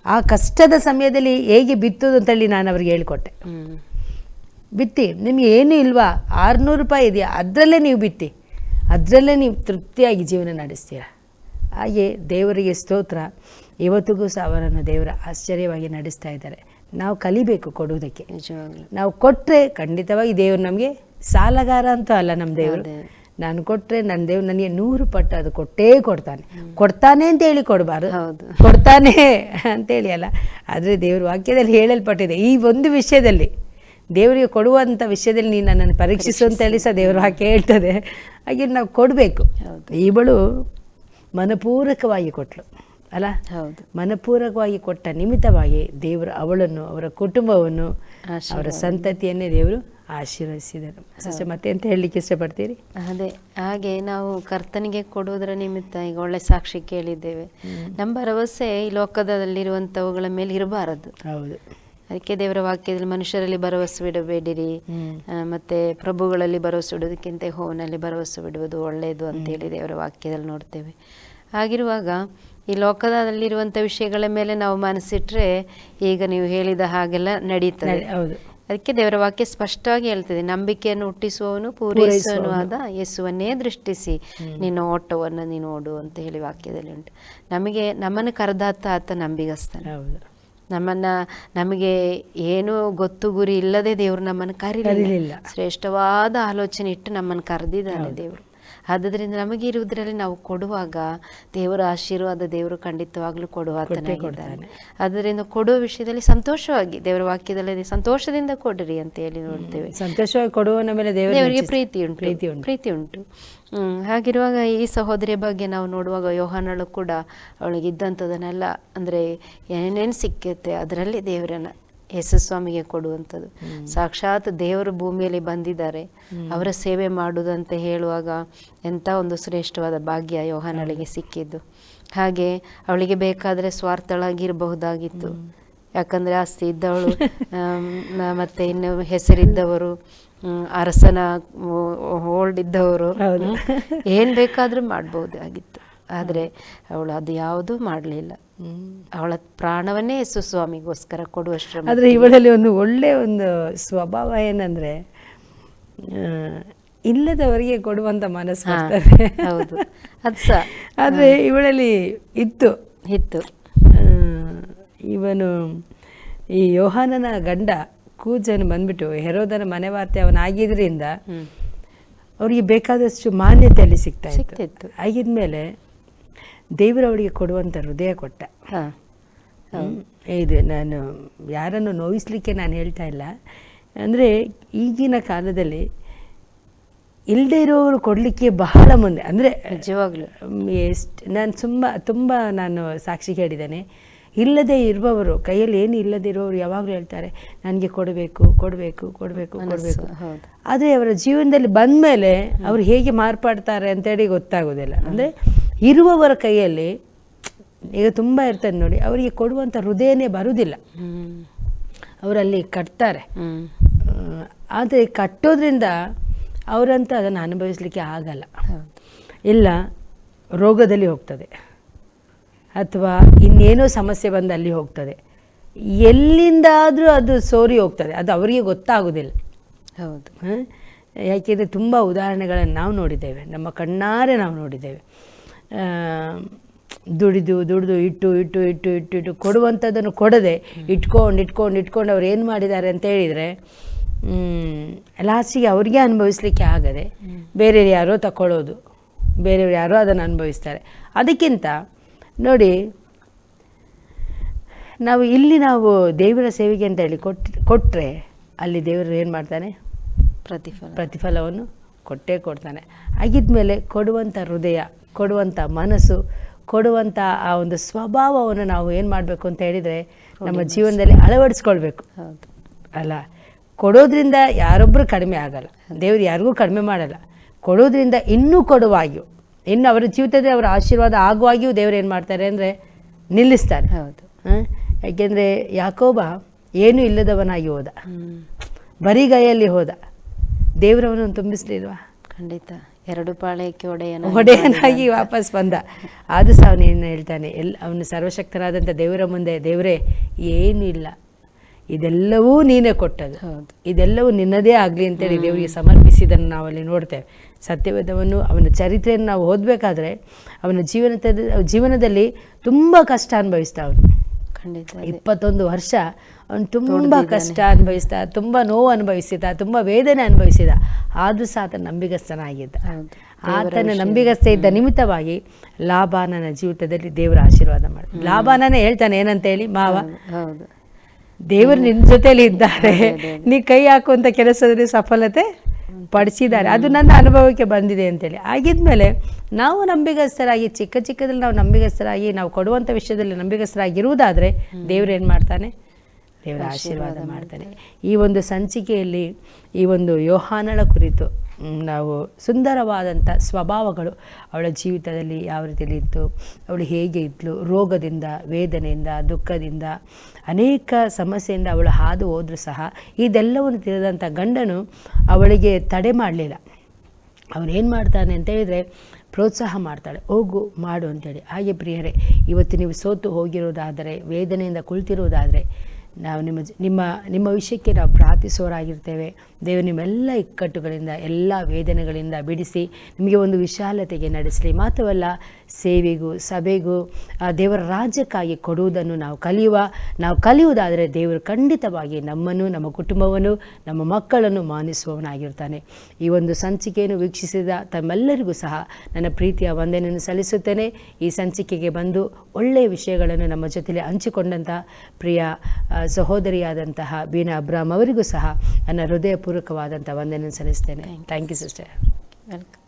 Speaker 1: ಆ ಕಷ್ಟದ ಸಮಯದಲ್ಲಿ ಹೇಗೆ ಬಿತ್ತೋದು ಅಂತೇಳಿ ನಾನು ಅವ್ರಿಗೆ ಹೇಳಿಕೊಟ್ಟೆ. ಬಿತ್ತಿ ನಿಮ್ಗೆ ಏನೂ ಇಲ್ವಾ? ಆರುನೂರು ರೂಪಾಯಿ ಇದೆಯಾ? ಅದರಲ್ಲೇ ನೀವು ಬಿತ್ತಿ. ಅದರಲ್ಲೇ ನೀವು ತೃಪ್ತಿಯಾಗಿ ಜೀವನ ನಡೆಸ್ತೀರ. ಹಾಗೆ ದೇವರಿಗೆ ಸ್ತೋತ್ರ. ಇವತ್ತಿಗೂ ಸಹ ಅವರನ್ನು ದೇವರ ಆಶ್ಚರ್ಯವಾಗಿ ನಡೆಸ್ತಾ ಇದ್ದಾರೆ. ನಾವು ಕಲಿಬೇಕು ಕೊಡುವುದಕ್ಕೆ. ನಾವು ಕೊಟ್ಟರೆ ಖಂಡಿತವಾಗಿ ದೇವರು ನಮಗೆ ಸಾಲಗಾರ ಅಂತೂ ಅಲ್ಲ ನಮ್ಮ ದೇವರು. ನಾನು ಕೊಟ್ಟರೆ ನನ್ನ ದೇವ್ರು ನನಗೆ ನೂರು ಪಟ್ಟು ಅದು ಕೊಟ್ಟೇ ಕೊಡ್ತಾನೆ. ಕೊಡ್ತಾನೆ ಅಂತ ಹೇಳಿ ಕೊಡಬಾರ್ದು.
Speaker 2: ಹೌದು.
Speaker 1: ಕೊಡ್ತಾನೆ ಅಂತೇಳಿ ಅಲ್ಲ. ಆದರೆ ದೇವ್ರ ವಾಕ್ಯದಲ್ಲಿ ಹೇಳಲ್ಪಟ್ಟಿದೆ. ಈ ಒಂದು ವಿಷಯದಲ್ಲಿ ದೇವರಿಗೆ ಕೊಡುವಂಥ ವಿಷಯದಲ್ಲಿ ನೀನು ನನ್ನನ್ನು ಪರೀಕ್ಷಿಸು ಅಂತ ಹೇಳಿ ಸಹ ದೇವ್ರ ವಾಕ್ಯ ಹೇಳ್ತದೆ. ಹಾಗೆ ನಾವು ಕೊಡಬೇಕು.
Speaker 2: ಹೌದು.
Speaker 1: ಇವಳು ಮನಪೂರಕವಾಗಿ ಕೊಟ್ಟಳು ಅಲ್ಲ?
Speaker 2: ಹೌದು.
Speaker 1: ಮನಪೂರಕವಾಗಿ ಕೊಟ್ಟ ನಿಮಿತ್ತವಾಗಿ ದೇವರು ಅವಳನ್ನು ಅವರ ಕುಟುಂಬವನ್ನು ಅವರ ಸಂತತಿಯನ್ನೇ ದೇವರು ಆಶೀರ್ವದಿಸಿದರು. ಸಸ್ಯ ಮತ್ತೆ ಅಂತ ಹೇಳಲಿಕ್ಕೆ ಇಷ್ಟಪಡ್ತೀರಿ?
Speaker 2: ಅದೇ ಹಾಗೆ ನಾವು ಕರ್ತನಿಗೆ ಕೊಡುವುದರ ನಿಮಿತ್ತ ಈಗ ಒಳ್ಳೆ ಸಾಕ್ಷಿ ಕೇಳಿದ್ದೇವೆ. ನಮ್ಮ ಭರವಸೆ ಈ ಲೋಕದಲ್ಲಿರುವಂತವುಗಳ ಮೇಲೆ ಇರಬಾರದು.
Speaker 1: ಹೌದು.
Speaker 2: ಅದಕ್ಕೆ ದೇವರ ವಾಕ್ಯದಲ್ಲಿ ಮನುಷ್ಯರಲ್ಲಿ ಭರವಸೆ ಬಿಡಬೇಡಿರಿ. ಮತ್ತೆ ಪ್ರಭುಗಳಲ್ಲಿ ಭರವಸೆ ಬಿಡೋದಕ್ಕಿಂತ ಹೋವನಲ್ಲಿ ಭರವಸೆ ಬಿಡುವುದು ಒಳ್ಳೆಯದು ಅಂತೇಳಿ ದೇವರ ವಾಕ್ಯದಲ್ಲಿ ನೋಡ್ತೇವೆ. ಹಾಗಿರುವಾಗ ಈ ಲೋಕದಲ್ಲಿರುವಂಥ ವಿಷಯಗಳ ಮೇಲೆ ನಾವು ಮನಸ್ಸಿಟ್ರೆ ಈಗ ನೀವು ಹೇಳಿದ ಹಾಗೆಲ್ಲ ನಡೀತದೆ.
Speaker 1: ಹೌದು.
Speaker 2: ಅದಕ್ಕೆ ದೇವರ ವಾಕ್ಯ ಸ್ಪಷ್ಟವಾಗಿ ಹೇಳ್ತದೆ ನಂಬಿಕೆಯನ್ನು ಹುಟ್ಟಿಸುವವನು ಪೂರೈಸುವನು ಆದ ಯೇಸುವನ್ನೇ ದೃಷ್ಟಿಸಿ. ನಿನ್ನ ಓಟವನ್ನು ನೀನು ಓಡು ಅಂತ ಹೇಳಿ ವಾಕ್ಯದಲ್ಲಿ ಉಂಟು. ನಮಗೆ ನಮ್ಮನ್ನು ಕರೆದಾತ ಆತ ನಂಬಿಗಸ್ತಾನೆ. ನಮ್ಮನ್ನ ನಮಗೆ ಏನು ಗೊತ್ತು ಗುರಿ ಇಲ್ಲದೆ ದೇವರು ನಮ್ಮನ್ನು ಕರೀಲಿಲ್ಲ. ಶ್ರೇಷ್ಠವಾದ ಆಲೋಚನೆ ಇಟ್ಟು ನಮ್ಮನ್ನು ಕರೆದಿದ್ದಾನೆ ದೇವರು. ಆದ್ದರಿಂದ ನಮಗೆ ಇರುವುದರಲ್ಲಿ ನಾವು ಕೊಡುವಾಗ ದೇವರ ಆಶೀರ್ವಾದ ದೇವರು ಖಂಡಿತವಾಗ್ಲೂ ಕೊಡುವ ಅದರಿಂದ ಕೊಡುವ ವಿಷಯದಲ್ಲಿ ಸಂತೋಷವಾಗಿ ದೇವರ ವಾಕ್ಯದಲ್ಲಿ ಸಂತೋಷದಿಂದ ಕೊಡ್ರಿ ಅಂತ ಹೇಳಿ ನೋಡ್ತೇವೆ.
Speaker 1: ಸಂತೋಷವಾಗಿ ಕೊಡುವ ಮೇಲೆ
Speaker 2: ದೇವರಿಗೆ ಪ್ರೀತಿ ಉಂಟು.
Speaker 1: ಪ್ರೀತಿ ಉಂಟು.
Speaker 2: ಪ್ರೀತಿ ಉಂಟು. ಹ್ಮ್. ಹಾಗಿರುವಾಗ ಈ ಸಹೋದರಿಯ ಬಗ್ಗೆ ನಾವು ನೋಡುವಾಗ ಯೋಹಾನಳು ಕೂಡ ಅವಳಿಗೆ ಇದ್ದಂಥದನ್ನೆಲ್ಲ ಅಂದರೆ ಏನೇನು ಸಿಕ್ಕತ್ತೆ ಅದರಲ್ಲಿ ದೇವರನ್ನ ಯೇಸುಸ್ವಾಮಿಗೆ ಕೊಡುವಂಥದ್ದು. ಸಾಕ್ಷಾತ್ ದೇವರು ಭೂಮಿಯಲ್ಲಿ ಬಂದಿದ್ದಾರೆ. ಅವರ ಸೇವೆ ಮಾಡುವುದಂತ ಹೇಳುವಾಗ ಎಂಥ ಒಂದು ಶ್ರೇಷ್ಠವಾದ ಭಾಗ್ಯ ಯೋಹಾನಳಿಗೆ ಸಿಕ್ಕಿದ್ದು. ಹಾಗೆ ಅವಳಿಗೆ ಬೇಕಾದರೆ ಸ್ವಾರ್ಥಳಾಗಿರಬಹುದಾಗಿತ್ತು. ಯಾಕಂದರೆ ಆಸ್ತಿ ಇದ್ದವಳು ಮತ್ತೆ ಇನ್ನು ಹೆಸರಿದ್ದವರು ಅರಸನ ಹೋಲ್ಡ್ ಇದ್ದವರು ಏನು ಬೇಕಾದರೂ ಮಾಡಬಹುದಾಗಿತ್ತು. ಆದರೆ ಅವಳು ಅದು ಯಾವುದೂ ಮಾಡಲಿಲ್ಲ. ಅವಳ ಪ್ರಾಣವನ್ನೇ ಯೇಸು ಸ್ವಾಮಿಗೋಸ್ಕರ ಕೊಡುವಷ್ಟು
Speaker 1: ಆದರೆ ಇವಳಲ್ಲಿ ಒಂದು ಒಳ್ಳೆಯ ಒಂದು ಸ್ವಭಾವ ಏನಂದ್ರೆ ಇಲ್ಲದವರಿಗೆ ಕೊಡುವಂಥ ಮನಸ್ಸು ಬರ್ತದೆ.
Speaker 2: ಹೌದು. ಅದು ಸಹ
Speaker 1: ಆದರೆ ಇವಳಲ್ಲಿ ಇತ್ತು.
Speaker 2: ಇತ್ತು.
Speaker 1: ಇವನು ಈ ಯೋಹಾನನ ಗಂಡ ಕೂಜನು ಬಂದ್ಬಿಟ್ಟು ಹೆರೋದನ ಮನೆ ವಾರ್ತೆ
Speaker 2: ಅವನಾಗಿದ್ದರಿಂದ
Speaker 1: ಅವರಿಗೆ ಬೇಕಾದಷ್ಟು ಮಾನ್ಯತೆ ಅಲ್ಲಿ ಸಿಗ್ತಾ ಇತ್ತು. ಆಗಿದ್ಮೇಲೆ ದೇವರು ಅವಳಿಗೆ ಕೊಡುವಂಥ ಹೃದಯ ಕೊಟ್ಟ. ಇದು ನಾನು ಯಾರನ್ನು ನೋಯಿಸ್ಲಿಕ್ಕೆ ನಾನು ಹೇಳ್ತಾ ಇಲ್ಲ. ಅಂದರೆ ಈಗಿನ ಕಾಲದಲ್ಲಿ ಇಲ್ಲದೆ ಇರೋರು ಕೊಡಲಿಕ್ಕೆ ಬಹಳ ಮುಂದೆ ಅಂದರೆ
Speaker 2: ನಿಜವಾಗ್ಲೂ.
Speaker 1: ಎಷ್ಟು ನಾನು ತುಂಬ ತುಂಬ ನಾನು ಸಾಕ್ಷಿ ಹೇಳಿದ್ದೇನೆ ಇಲ್ಲದೆ ಇರುವವರು ಕೈಯಲ್ಲಿ ಏನು ಇಲ್ಲದೆ ಇರೋರು ಯಾವಾಗಲೂ ಹೇಳ್ತಾರೆ ನನಗೆ ಕೊಡಬೇಕು ಕೊಡಬೇಕು ಕೊಡಬೇಕು ಕೊಡಬೇಕು. ಆದರೆ ಅವರ ಜೀವನದಲ್ಲಿ ಬಂದ ಮೇಲೆ ಅವ್ರು ಹೇಗೆ ಮಾರ್ಪಾಡ್ತಾರೆ ಅಂತೇಳಿ ಗೊತ್ತಾಗೋದಿಲ್ಲ. ಅಂದರೆ ಇರುವವರ ಕೈಯಲ್ಲಿ ಈಗ ತುಂಬ ಇರ್ತದೆ ನೋಡಿ ಅವರಿಗೆ ಕೊಡುವಂಥ ಹೃದಯನೇ ಬರುವುದಿಲ್ಲ ಅವರಲ್ಲಿ ಕಟ್ತಾರೆ. ಆದರೆ ಕಟ್ಟೋದ್ರಿಂದ ಅವರಂತ ಅದನ್ನು ಅನುಭವಿಸಲಿಕ್ಕೆ ಆಗಲ್ಲ. ಇಲ್ಲ ರೋಗದಲ್ಲಿ ಹೋಗ್ತದೆ. ಅಥವಾ ಇನ್ನೇನೋ ಸಮಸ್ಯೆ ಬಂದು ಅಲ್ಲಿ ಹೋಗ್ತದೆ. ಎಲ್ಲಿಂದಾದರೂ ಅದು ಸೋರಿ ಹೋಗ್ತದೆ. ಅದು ಅವರಿಗೆ ಗೊತ್ತಾಗೋದಿಲ್ಲ.
Speaker 2: ಹೌದು?
Speaker 1: ಯಾಕೆಂದರೆ ತುಂಬ ಉದಾಹರಣೆಗಳನ್ನು ನಾವು ನೋಡಿದ್ದೇವೆ. ನಮ್ಮ ಕಣ್ಣಾರೆ ನಾವು ನೋಡಿದ್ದೇವೆ. ದುಡಿದು ದುಡಿದು ಇಟ್ಟು ಇಟ್ಟು ಇಟ್ಟು ಇಟ್ಟು ಇಟ್ಟು ಕೊಡುವಂಥದ್ದನ್ನು ಕೊಡದೆ ಇಟ್ಕೊಂಡು ಇಟ್ಕೊಂಡು ಇಟ್ಕೊಂಡು ಅವ್ರು ಏನು ಮಾಡಿದ್ದಾರೆ ಅಂತ ಹೇಳಿದರೆ ಲಾಸ್ಟಿಗೆ ಅವ್ರಿಗೆ ಅನುಭವಿಸ್ಲಿಕ್ಕೆ ಆಗದೆ ಬೇರೆಯವ್ರು ಯಾರೋ ತಗೊಳ್ಳೋದು ಬೇರೆಯವ್ರು ಯಾರೋ ಅದನ್ನು ಅನುಭವಿಸ್ತಾರೆ. ಅದಕ್ಕಿಂತ ನೋಡಿ ನಾವು ಇಲ್ಲಿ ನಾವು ದೇವರ ಸೇವೆಗೆ ಅಂತ ಹೇಳಿ ಕೊಟ್ಟು ಕೊಟ್ಟರೆ ಅಲ್ಲಿ ದೇವರು ಏನು ಮಾಡ್ತಾನೆ?
Speaker 2: ಪ್ರತಿಫಲ.
Speaker 1: ಪ್ರತಿಫಲವನ್ನು ಕೊಟ್ಟೇ ಕೊಡ್ತಾನೆ. ಆಗಿದ್ಮೇಲೆ ಕೊಡುವಂಥ ಹೃದಯ ಕೊಡುವಂಥ ಮನಸ್ಸು ಕೊಡುವಂಥ ಆ ಒಂದು ಸ್ವಭಾವವನ್ನು ನಾವು ಏನು ಮಾಡಬೇಕು ಅಂತ ಹೇಳಿದರೆ ನಮ್ಮ ಜೀವನದಲ್ಲಿ ಅಳವಡಿಸ್ಕೊಳ್ಬೇಕು. ಅಲ್ಲ ಕೊಡೋದ್ರಿಂದ ಯಾರೊಬ್ಬರು ಕಡಿಮೆ ಆಗಲ್ಲ. ದೇವರು ಯಾರಿಗೂ ಕಡಿಮೆ ಮಾಡಲ್ಲ. ಕೊಡೋದ್ರಿಂದ ಇನ್ನೂ ಕೊಡುವಾಗಿಯೂ ಇನ್ನು ಅವರ ಜೀವಿತದಲ್ಲಿ ಅವರ ಆಶೀರ್ವಾದ ಆಗುವಾಗಿಯೂ ದೇವರು ಏನು ಮಾಡ್ತಾರೆ ಅಂದರೆ ನಿಲ್ಲಿಸ್ತಾರೆ.
Speaker 2: ಹೌದು.
Speaker 1: ಯಾಕೆಂದರೆ ಯಾಕೋಬ ಏನೂ ಇಲ್ಲದವನಾಗಿ ಹೋದ. ಬರಿಗೈಯಲ್ಲಿ ಹೋದ. ದೇವರವನನ್ನು ತುಂಬಿಸ್ಲಿಲ್ವಾ?
Speaker 2: ಖಂಡಿತ. ಎರಡು ಪಾಳ್ಯಕ್ಕೆ ಒಡೆಯನ
Speaker 1: ಒಡೆಯನಾಗಿ ವಾಪಸ್ ಬಂದ. ಆದರೂ ಸಹ ಅವನು ಏನು ಹೇಳ್ತಾನೆ ಎಲ್ ಅವನು ಸರ್ವಶಕ್ತರಾದಂಥ ದೇವರ ಮುಂದೆ ದೇವರೇ ಏನೂ ಇಲ್ಲ. ಇದೆಲ್ಲವೂ ನೀನೇ
Speaker 2: ಕೊಟ್ಟದ್ದು.
Speaker 1: ಇದೆಲ್ಲವೂ ನಿನ್ನದೇ ಆಗಲಿ ಅಂತೇಳಿ ದೇವರಿಗೆ ಸಮರ್ಪಿಸಿದ್ದನ್ನು ನಾವಲ್ಲಿ ನೋಡ್ತೇವೆ. ಸತ್ಯವೇದವನ್ನು ಅವನ ಚರಿತ್ರೆಯನ್ನು ನಾವು ಓದಬೇಕಾದ್ರೆ ಅವನ ಜೀವನ ಜೀವನದಲ್ಲಿ ತುಂಬ ಕಷ್ಟ ಅನುಭವಿಸ್ತಾ ಅವನು.
Speaker 2: ಖಂಡಿತ.
Speaker 1: ಇಪ್ಪತ್ತೊಂದು ವರ್ಷ ಅವನು ತುಂಬ ಕಷ್ಟ ಅನುಭವಿಸ್ತಾ ತುಂಬ ನೋವು ಅನುಭವಿಸಿದ ತುಂಬ ವೇದನೆ ಅನುಭವಿಸಿದ. ಆದರೂ ಸಹ ಆತನ ನಂಬಿಗಸ್ತನಾಗಿದ್ದ. ಆತನ ನಂಬಿಗಸ್ತ ಇದ್ದ ನಿಮಿತ್ತವಾಗಿ ಲಾಭಾನನ ಜೀವಿತದಲ್ಲಿ ದೇವರ ಆಶೀರ್ವಾದ ಮಾಡಿ. ಲಾಭಾನನೇ ಹೇಳ್ತಾನೆ ಏನಂತ ಹೇಳಿ ಮಾವ?
Speaker 2: ಹೌದು
Speaker 1: ದೇವರು ನಿನ್ನ ಜೊತೆಯಲ್ಲಿ ಇದ್ದಾರೆ. ನೀ ಕೈ ಹಾಕುವಂಥ ಕೆಲಸದಲ್ಲಿ ಸಫಲತೆ ಪಡಿಸಿದ್ದಾರೆ. ಅದು ನನ್ನ ಅನುಭವಕ್ಕೆ ಬಂದಿದೆ ಅಂತೇಳಿ. ಆಗಿದ್ಮೇಲೆ ನಾವು ನಂಬಿಗಸ್ತರಾಗಿ ಚಿಕ್ಕ ಚಿಕ್ಕದಲ್ಲಿ ನಾವು ನಂಬಿಗಸ್ತರಾಗಿ ನಾವು ಕೊಡುವಂಥ ವಿಷಯದಲ್ಲಿ ನಂಬಿಗಸ್ತರಾಗಿರುವುದಾದರೆ ದೇವ್ರು ಏನು ಮಾಡ್ತಾನೆ? ದೇವರ ಆಶೀರ್ವಾದ ಮಾಡ್ತಾನೆ. ಈ ಒಂದು ಸಂಚಿಕೆಯಲ್ಲಿ ಈ ಒಂದು ಯೋಹಾನಳ ಕುರಿತು ನಾವು ಸುಂದರವಾದಂಥ ಸ್ವಭಾವಗಳು ಅವಳ ಜೀವಿತದಲ್ಲಿ ಯಾವ ರೀತಿಯಲ್ಲಿ ಇತ್ತು? ಅವಳು ಹೇಗೆ ಇದ್ಲು? ರೋಗದಿಂದ ವೇದನೆಯಿಂದ ದುಃಖದಿಂದ ಅನೇಕ ಸಮಸ್ಯೆಯಿಂದ ಅವಳು ಹಾದು ಹೋದರೂ ಸಹ ಇದೆಲ್ಲವನ್ನು ತಿಳಿದಂಥ ಗಂಡನು ಅವಳಿಗೆ ತಡೆ ಮಾಡಲಿಲ್ಲ. ಅವನೇನು ಮಾಡ್ತಾನೆ ಅಂತ ಹೇಳಿದರೆ ಪ್ರೋತ್ಸಾಹ ಮಾಡ್ತಾಳೆ. ಹೋಗು, ಮಾಡು ಅಂತೇಳಿ. ಹಾಗೆ ಪ್ರಿಯರೇ, ಇವತ್ತು ನೀವು ಸೋತು ಹೋಗಿರೋದಾದರೆ, ವೇದನೆಯಿಂದ ಕುಳಿತಿರುವುದಾದರೆ ನಾವು ನಿಮ್ಮ ನಿಮ್ಮ ನಿಮ್ಮ ವಿಷಯಕ್ಕೆ ನಾವು ಪ್ರಾರ್ಥಿಸೋರಾಗಿರ್ತೇವೆ. ದೇವರು ನಿಮ್ಮೆಲ್ಲ ಇಕ್ಕಟ್ಟುಗಳಿಂದ, ಎಲ್ಲ ವೇದನೆಗಳಿಂದ ಬಿಡಿಸಿ ನಿಮಗೆ ಒಂದು ವಿಶಾಲತೆಗೆ ನಡೆಸಲಿ. ಮಾತ್ರವಲ್ಲ ಸೇವೆಗೂ ಸಭೆಗೂ ದೇವರ ರಾಜ್ಯಕ್ಕಾಗಿ ಕೊಡುವುದನ್ನು ನಾವು ಕಲಿಯುವ ನಾವು ಕಲಿಯುವುದಾದರೆ ದೇವರು ಖಂಡಿತವಾಗಿ ನಮ್ಮನ್ನು ನಮ್ಮ ಕುಟುಂಬವನ್ನು ನಮ್ಮ ಮಕ್ಕಳನ್ನು ಮಾನಿಸುವವನಾಗಿರ್ತಾನೆ. ಈ ಒಂದು ಸಂಚಿಕೆಯನ್ನು ವೀಕ್ಷಿಸಿದ ತಮ್ಮೆಲ್ಲರಿಗೂ ಸಹ ನನ್ನ ಪ್ರೀತಿಯ ವಂದನೆಯನ್ನು ಸಲ್ಲಿಸುತ್ತೇನೆ. ಈ ಸಂಚಿಕೆಗೆ ಬಂದು ಒಳ್ಳೆಯ ವಿಷಯಗಳನ್ನು ನಮ್ಮ ಜೊತೆಲಿ ಹಂಚಿಕೊಂಡಂತಹ ಪ್ರಿಯ ಸಹೋದರಿಯಾದಂತಹ ಬೀನಾ ಅಬ್ರಾಮ್ ಅವರಿಗೂ ಸಹ ನನ್ನ ಹೃದಯಪೂರ್ವಕವಾದಂಥ ವಂದನೆಯನ್ನು ಸಲ್ಲಿಸ್ತೇನೆ ಥ್ಯಾಂಕ್ ಯು ಸಿಸ್ಟರ್
Speaker 2: ವೆಲ್ಕಮ್